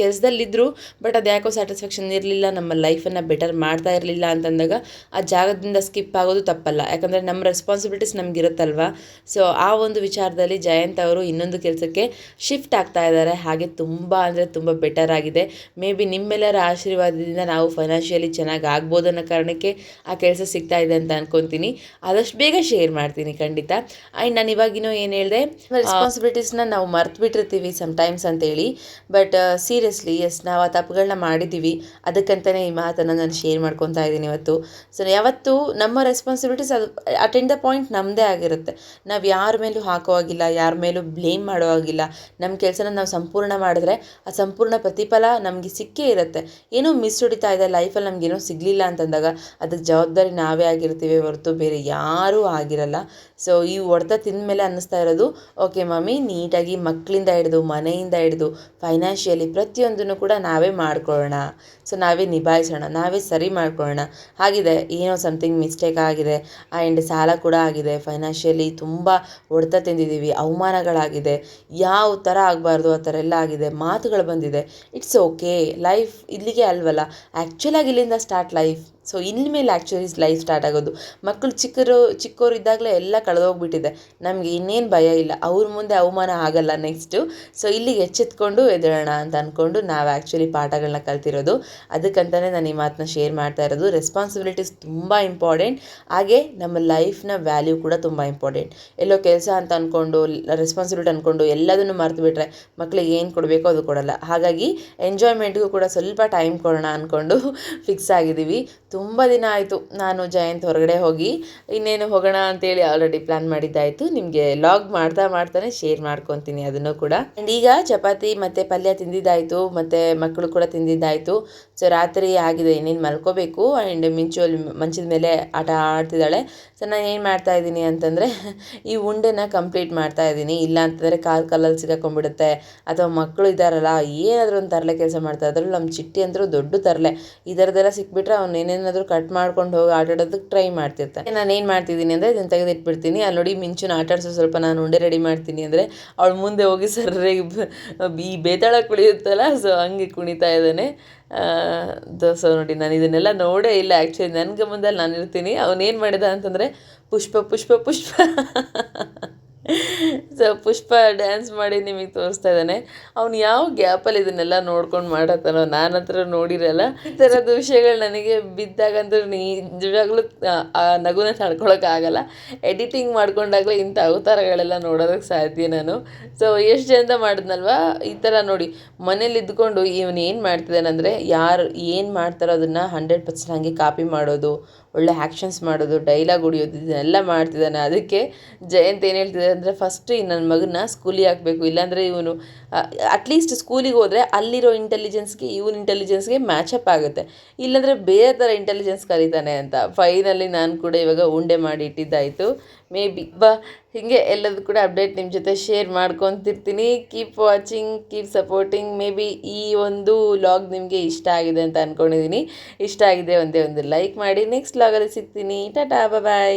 ಕೆಲಸದಲ್ಲಿದ್ದರು ಬಟ್ ಅದು ಯಾಕೋ ಸ್ಯಾಟಿಸ್ಫ್ಯಾಕ್ಷನ್ ಇರಲಿಲ್ಲ. ನಮ್ಮ ಲೈಫನ್ನು ಬೆಟರ್ ಮಾಡ್ತಾ ಇರಲಿಲ್ಲ ಅಂತಂದಾಗ ಆ ಜಾಗದಿಂದ ಸ್ಕಿಪ್ ಆಗೋದು ತಪ್ಪಲ್ಲ. ಯಾಕಂದರೆ ನಮ್ಮ ರೆಸ್ಪಾನ್ಸಿಬಿಲಿಟೀಸ್ ನಮಗಿರುತ್ತಲ್ವ? ಸೊ ಆ ಒಂದು ವಿಚಾರದಲ್ಲಿ ಜಯಂತ್ ಅವರು ಇನ್ನೊಂದು ಕೆಲಸಕ್ಕೆ ಶಿಫ್ಟ್ ಆಗ್ತಾ ಇದ್ದಾರೆ. ಹಾಗೆ ತುಂಬ ಅಂದರೆ ತುಂಬ ಬೆಟರ್ ಆಗಿದೆ. ಮೇ ಬಿ ನಿಮ್ಮೆಲ್ಲರ ಆಶೀರ್ವಾದದಿಂದ ನಾವು ಫೈನಾನ್ಷಿಯಲಿ ಚೆನ್ನಾಗಿ ಆಗ್ಬೋದು ಅನ್ನೋ ಕಾರಣಕ್ಕೆ ಆ ಕೆಲಸ ಸಿಗ್ತಾ ಇದೆ ಅಂತ ಅನ್ಕೊತೀನಿ. ಆದಷ್ಟು ಬೇಗ ಶೇರ್ ಮಾಡ್ತೀನಿ ಖಂಡಿತ. ಆ್ಯಂಡ್ ನಾನು ಇವಾಗಿನೂ ಏನು ಹೇಳಿದೆ ರೆಸ್ಪಾನ್ಸಿಬಿಲಿಟೀಸ್ನ ನಾವು ಮರ್ತು ಬಿಟ್ಟಿರ್ತೀವಿ ಸಮ್ಟೈಮ್ಸ್ ಅಂತೇಳಿ ಬಟ್ ಸೀರಿಯಸ್ಲಿ ಎಸ್ ನಾವು ಆ ತಪ್ಪುಗಳನ್ನ ಮಾಡಿದ್ದೀವಿ. ಅದಕ್ಕಂತಲೇ ಈ ಮಾತನ್ನು ನಾನು ಶೇರ್ ಮಾಡ್ಕೊತಾ ಇದ್ದೀನಿ ಇವತ್ತು. ಸೊ ಯಾವತ್ತು ನಮ್ಮ ರೆಸ್ಪಾನ್ಸಿಬಿಲಿಟೀಸ್ ಅದು ಅಟೆಂಡ್ ದ ಪಾಯಿಂಟ್ ನಮ್ಮದೇ ಆಗಿರುತ್ತೆ. ನಾವು ಯಾರ ಮೇಲೂ ಹಾಕೋ ಹಾಗಿಲ್ಲ, ಯಾರ ಮೇಲೂ ಬ್ಲೇಮ್ ಮಾಡೋ ಹಾಗಿಲ್ಲ. ನಮ್ಮ ಕೆಲಸನ ನಾವು ಸಂಪೂರ್ಣ ಮಾಡಿದ್ರೆ ಆ ಸಂಪೂರ್ಣ ಪ್ರತಿಫಲ ನಮಗೆ ಸಿಕ್ಕೇ ಇರುತ್ತೆ. ಏನೋ ಮಿಸ್ ಹೊಡಿತಾ ಇದೆ ಲೈಫಲ್ಲಿ ನಮಗೇನೋ ಸಿಗಲಿಲ್ಲ ಅಂತಂದಾಗ ಅದಕ್ಕೆ ಜವಾಬ್ದಾರಿ ನಾವೇ ಆಗಿರ್ತೀವಿ ಹೊರತು ಬೇರೆ ಯಾರೂ ಆಗಿರಲ್ಲ. ಸೊ ಈ ಹೊಡೆತ ತಿಂದ ಮೇಲೆ ಅನ್ನಿಸ್ತಾ ಇರೋದು ಓಕೆ ಮಮ್ಮಿ, ನೀಟಾಗಿ ಮಕ್ಕಳಿಂದ ಹಿಡಿದು, ಮನೆಯಿಂದ ಹಿಡಿದು ಫೈನಾನ್ಷಿಯಲಿ ಪ್ರತಿಯೊಂದನ್ನು ಕೂಡ ನಾವೇ ಮಾಡ್ಕೊಳ್ಳೋಣ. ಸೊ ನಾವೇ ನಿಭಾಯಿಸೋಣ. ನಾವೇ ಸರಿ ಮಾಡ್ಕೊಳ್ಳೋಣ. ಆಗಿದೆ, ಏನೋ ಸಮಥಿಂಗ್ ಮಿಸ್ಟೇಕ್ ಆಗಿದೆ. ಆ್ಯಂಡ್ ಸಾಲ ಕೂಡ ಆಗಿದೆ. ಫೈನಾನ್ಷಿಯಲಿ ತುಂಬ ಹೊಡೆತ ತಿಂದಿದ್ದೀವಿ. ಅವಮಾನಗಳಾಗಿದೆ. ಯಾವ ಥರ ಆಗಬಾರ್ದು, ಆ ಥರ ಎಲ್ಲ ಆಗಿದೆ. ಮಾತುಗಳು ಬಂದಿದೆ. ಇಟ್ಸ್ ಓಕೆ ಲೈಫ್ ಇಲ್ಲಿಗೆ ಅಲ್ವಲ್ಲ. ಆ್ಯಕ್ಚುಲಾಗಿ ಇಲ್ಲಿಂದ ಸ್ಟಾರ್ಟ್ ಲೈಫ್ ಸೊ ಇನ್ಮೇಲೆ ಆ್ಯಕ್ಚುಲಿ ಲೈಫ್ ಸ್ಟಾರ್ಟ್ ಆಗೋದು. ಮಕ್ಕಳು ಚಿಕ್ಕರು ಚಿಕ್ಕವರು ಇದ್ದಾಗಲೇ ಎಲ್ಲ ಕಳೆದೋಗ್ಬಿಟ್ಟಿದೆ. ನಮಗೆ ಇನ್ನೇನು ಭಯ ಇಲ್ಲ. ಅವ್ರ ಮುಂದೆ ಅವಮಾನ ಆಗಲ್ಲ ನೆಕ್ಸ್ಟು ಸೊ ಇಲ್ಲಿಗೆ ಎಚ್ಚೆತ್ಕೊಂಡು ಎದುರೋಣ ಅಂತ ಅಂದ್ಕೊಂಡು ನಾವು ಆ್ಯಕ್ಚುಲಿ ಪಾಠಗಳನ್ನ ಕಲ್ತಿರೋದು. ಅದಕ್ಕಂತಲೇ ನಾನು ಈ ಮಾತನ್ನ ಶೇರ್ ಮಾಡ್ತಾ ಇರೋದು. ರೆಸ್ಪಾನ್ಸಿಬಿಲಿಟೀಸ್ ತುಂಬ ಇಂಪಾರ್ಟೆಂಟ್ ಹಾಗೆ ನಮ್ಮ ಲೈಫ್ನ ವ್ಯಾಲ್ಯೂ ಕೂಡ ತುಂಬ ಇಂಪಾರ್ಟೆಂಟ್ ಎಲ್ಲೋ ಕೆಲಸ ಅಂತ ಅಂದ್ಕೊಂಡು ರೆಸ್ಪಾನ್ಸಿಬಿಲಿಟಿ ಅಂದ್ಕೊಂಡು ಎಲ್ಲದನ್ನು ಮರೆತು ಬಿಟ್ಟರೆ ಮಕ್ಕಳಿಗೆ ಏನು ಕೊಡಬೇಕೋ ಅದು ಕೊಡಲ್ಲ. ಹಾಗಾಗಿ ಎಂಜಾಯ್ಮೆಂಟ್ಗೂ ಕೂಡ ಸ್ವಲ್ಪ ಟೈಮ್ ಕೊಡೋಣ ಅಂದ್ಕೊಂಡು ಫಿಕ್ಸ್ ಆಗಿದ್ದೀವಿ. ತುಂಬ ದಿನ ಆಯಿತು ನಾನು ಜಯಂತ್ ಹೊರಗಡೆ ಹೋಗಿ. ಇನ್ನೇನು ಹೋಗೋಣ ಅಂತೇಳಿ ಆಲ್ರೆಡಿ ಪ್ಲ್ಯಾನ್ ಮಾಡಿದ್ದಾಯಿತು. ನಿಮಗೆ ಲಾಗ್ ಮಾಡ್ತಾ ಮಾಡ್ತಾನೆ ಶೇರ್ ಮಾಡ್ಕೊತೀನಿ ಅದನ್ನು ಕೂಡ. ಆ್ಯಂಡ್ ಈಗ ಚಪಾತಿ ಮತ್ತು ಪಲ್ಯ ತಿಂದಿದ್ದಾಯಿತು, ಮತ್ತು ಮಕ್ಕಳು ಕೂಡ ತಿಂದಿದ್ದಾಯಿತು. ಸೊ ರಾತ್ರಿ ಆಗಿದೆ, ಇನ್ನೇನು ಮಲ್ಕೋಬೇಕು. ಆ್ಯಂಡ್ ಮಿಂಚು ಅಲ್ಲಿ ಮಂಚದ ಮೇಲೆ ಆಟ ಆಡ್ತಿದ್ದಾಳೆ. ಸೊ ನಾನು ಏನು ಮಾಡ್ತಾ ಇದ್ದೀನಿ ಅಂತಂದರೆ, ಈ ಉಂಡೆನ ಕಂಪ್ಲೀಟ್ ಮಾಡ್ತಾ ಇದ್ದೀನಿ. ಇಲ್ಲ ಅಂತಂದರೆ ಕಾಲು ಕಾಲಲ್ಲಿ ಸಿಗಾಕೊಂಡ್ಬಿಡುತ್ತೆ ಅಥವಾ ಮಕ್ಕಳು ಇದ್ದಾರಲ್ಲ, ಏನಾದರೂ ಒಂದು ತರಲೆ ಕೆಲಸ ಮಾಡ್ತಾರೆ. ಅದರಲ್ಲೂ ನಮ್ಮ ಚಿಟ್ಟಿ ಅಂದರೂ ದೊಡ್ಡ ತರಲೆ. ಈ ಥರದ್ದೆಲ್ಲ ಸಿಕ್ಬಿಟ್ರೆ ಅವ್ನು ಏನೇನಾದರೂ ಕಟ್ ಮಾಡ್ಕೊಂಡು ಹೋಗಿ ಆಟಾಡೋದಕ್ಕೆ ಟ್ರೈ ಮಾಡ್ತಿರ್ತಾನೆ. ನಾನು ಏನು ಮಾಡ್ತಿದ್ದೀನಿ ಅಂದರೆ, ಇದನ್ನು ತೆಗೆದಿಟ್ಬಿಡ್ತೀನಿ. ಅಲ್ಲಿ ನೋಡಿ ಮಿಂಚುನ ಆಟಾಡಿಸೋ ಸ್ವಲ್ಪ ನಾನು ಉಂಡೆ ರೆಡಿ ಮಾಡ್ತೀನಿ ಅಂದರೆ, ಅವಳು ಮುಂದೆ ಹೋಗಿ ಸರ್ರಿಗೆ ಈ ಬೇತಾಳ ಕುಳಿಯುತ್ತಲ್ಲ ಸೊ ಹಂಗೆ ಕುಣಿತಾ ಇದ್ದಾನೆ. ಸೊ ನೋಡಿ, ನಾನು ಇದನ್ನೆಲ್ಲ ನೋಡೇ ಇಲ್ಲ. ಆ್ಯಕ್ಚುಲಿ ನನ್ನ ಗಮನದಲ್ಲಿ ನಾನು ಇರ್ತೀನಿ ಅವನೇನು ಮಾಡಿದ ಅಂತಂದರೆ, ಪುಷ್ಪ ಪುಷ್ಪ ಪುಷ್ಪ. ಸೊ ಪುಷ್ಪ ಡ್ಯಾನ್ಸ್ ಮಾಡಿ ನಿಮಗೆ ತೋರಿಸ್ತಾ ಇದ್ದಾನೆ. ಅವ್ನು ಯಾವ ಗ್ಯಾಪಲ್ಲಿ ಇದನ್ನೆಲ್ಲ ನೋಡ್ಕೊಂಡು ಮಾಡತ್ತಾನೋ ನಾನು ಹತ್ರ ನೋಡಿರಲ್ಲ. ಈ ಥರದ ವಿಷಯಗಳು ನನಗೆ ಬಿದ್ದಾಗಂತೂ ನಿಜವಾಗ್ಲೂ, ಆ ನಗುನ ತಡ್ಕೊಳಕ್ಕಾಗಲ್ಲ ಎಡಿಟಿಂಗ್ ಮಾಡ್ಕೊಂಡಾಗಲೇ ಇಂಥ ಅವತಾರಗಳೆಲ್ಲ ನೋಡೋದಕ್ಕೆ ಸಾಧ್ಯ ನಾನು. ಸೊ ಎಷ್ಟು ಜನ ಮಾಡಿದ್ನಲ್ವ? ಈ ಥರ ನೋಡಿ, ಮನೇಲಿ ಇದ್ಕೊಂಡು ಇವನು ಏನು ಮಾಡ್ತಿದ್ದಾನೆ ಅಂದರೆ ಯಾರು ಏನು ಮಾಡ್ತಾರೋ ಅದನ್ನು ಹಂಡ್ರೆಡ್ ಪರ್ಸೆಂಟ್ ಹಾಗೆ ಕಾಪಿ ಮಾಡೋದು ಒಳ್ಳೆ ಆ್ಯಕ್ಷನ್ಸ್ ಮಾಡೋದು ಡೈಲಾಗ್ ಹೊಡಿಯೋದು ಇದನ್ನೆಲ್ಲ ಮಾಡ್ತಿದ್ದಾನೆ. ಅದಕ್ಕೆ ಜಯಂತ್ ಏನು ಹೇಳ್ತಿದ್ದಾರೆ ಅಂದರೆ ಫಸ್ಟ್ ಈ ನನ್ನ ಮಗನ ಸ್ಕೂಲಿಗೆ ಹಾಕಬೇಕು. ಇಲ್ಲಾಂದರೆ ಇವನು ಅಟ್ಲೀಸ್ಟ್ ಸ್ಕೂಲಿಗೆ ಹೋದರೆ ಅಲ್ಲಿರೋ ಇಂಟೆಲಿಜೆನ್ಸ್ಗೆ ಇವನ್ ಇಂಟೆಲಿಜೆನ್ಸ್ಗೆ ಮ್ಯಾಚಪ್ ಆಗುತ್ತೆ. ಇಲ್ಲಾಂದರೆ ಬೇರೆ ಥರ ಇಂಟೆಲಿಜೆನ್ಸ್ ಕಲಿತಾನೆ ಅಂತ. ಫೈನಲಿ ನಾನು ಕೂಡ ಇವಾಗ ಉಂಡೆ ಮಾಡಿ ಇಟ್ಟಿದ್ದಾಯಿತು. ಮೇ ಬಿ ಬಾ ಹೀಗೆ ಎಲ್ಲದೂ ಕೂಡ ಅಪ್ಡೇಟ್ ನಿಮ್ಮ ಜೊತೆ share ಮಾಡ್ಕೊತಿರ್ತೀನಿ. Keep watching keep supporting maybe ಈ ಒಂದು ಲಾಗ್ ನಿಮಗೆ ಇಷ್ಟ ಆಗಿದೆ ಅಂತ ಅಂದ್ಕೊಂಡಿದ್ದೀನಿ ಇಷ್ಟ ಆಗಿದೆ ಒಂದೇ ಒಂದು ಲೈಕ್ ಮಾಡಿ. ನೆಕ್ಸ್ಟ್ ಲಾಗಲ್ಲಿ ಸಿಗ್ತೀನಿ. ಟಾಟಾ ಬಾಯ್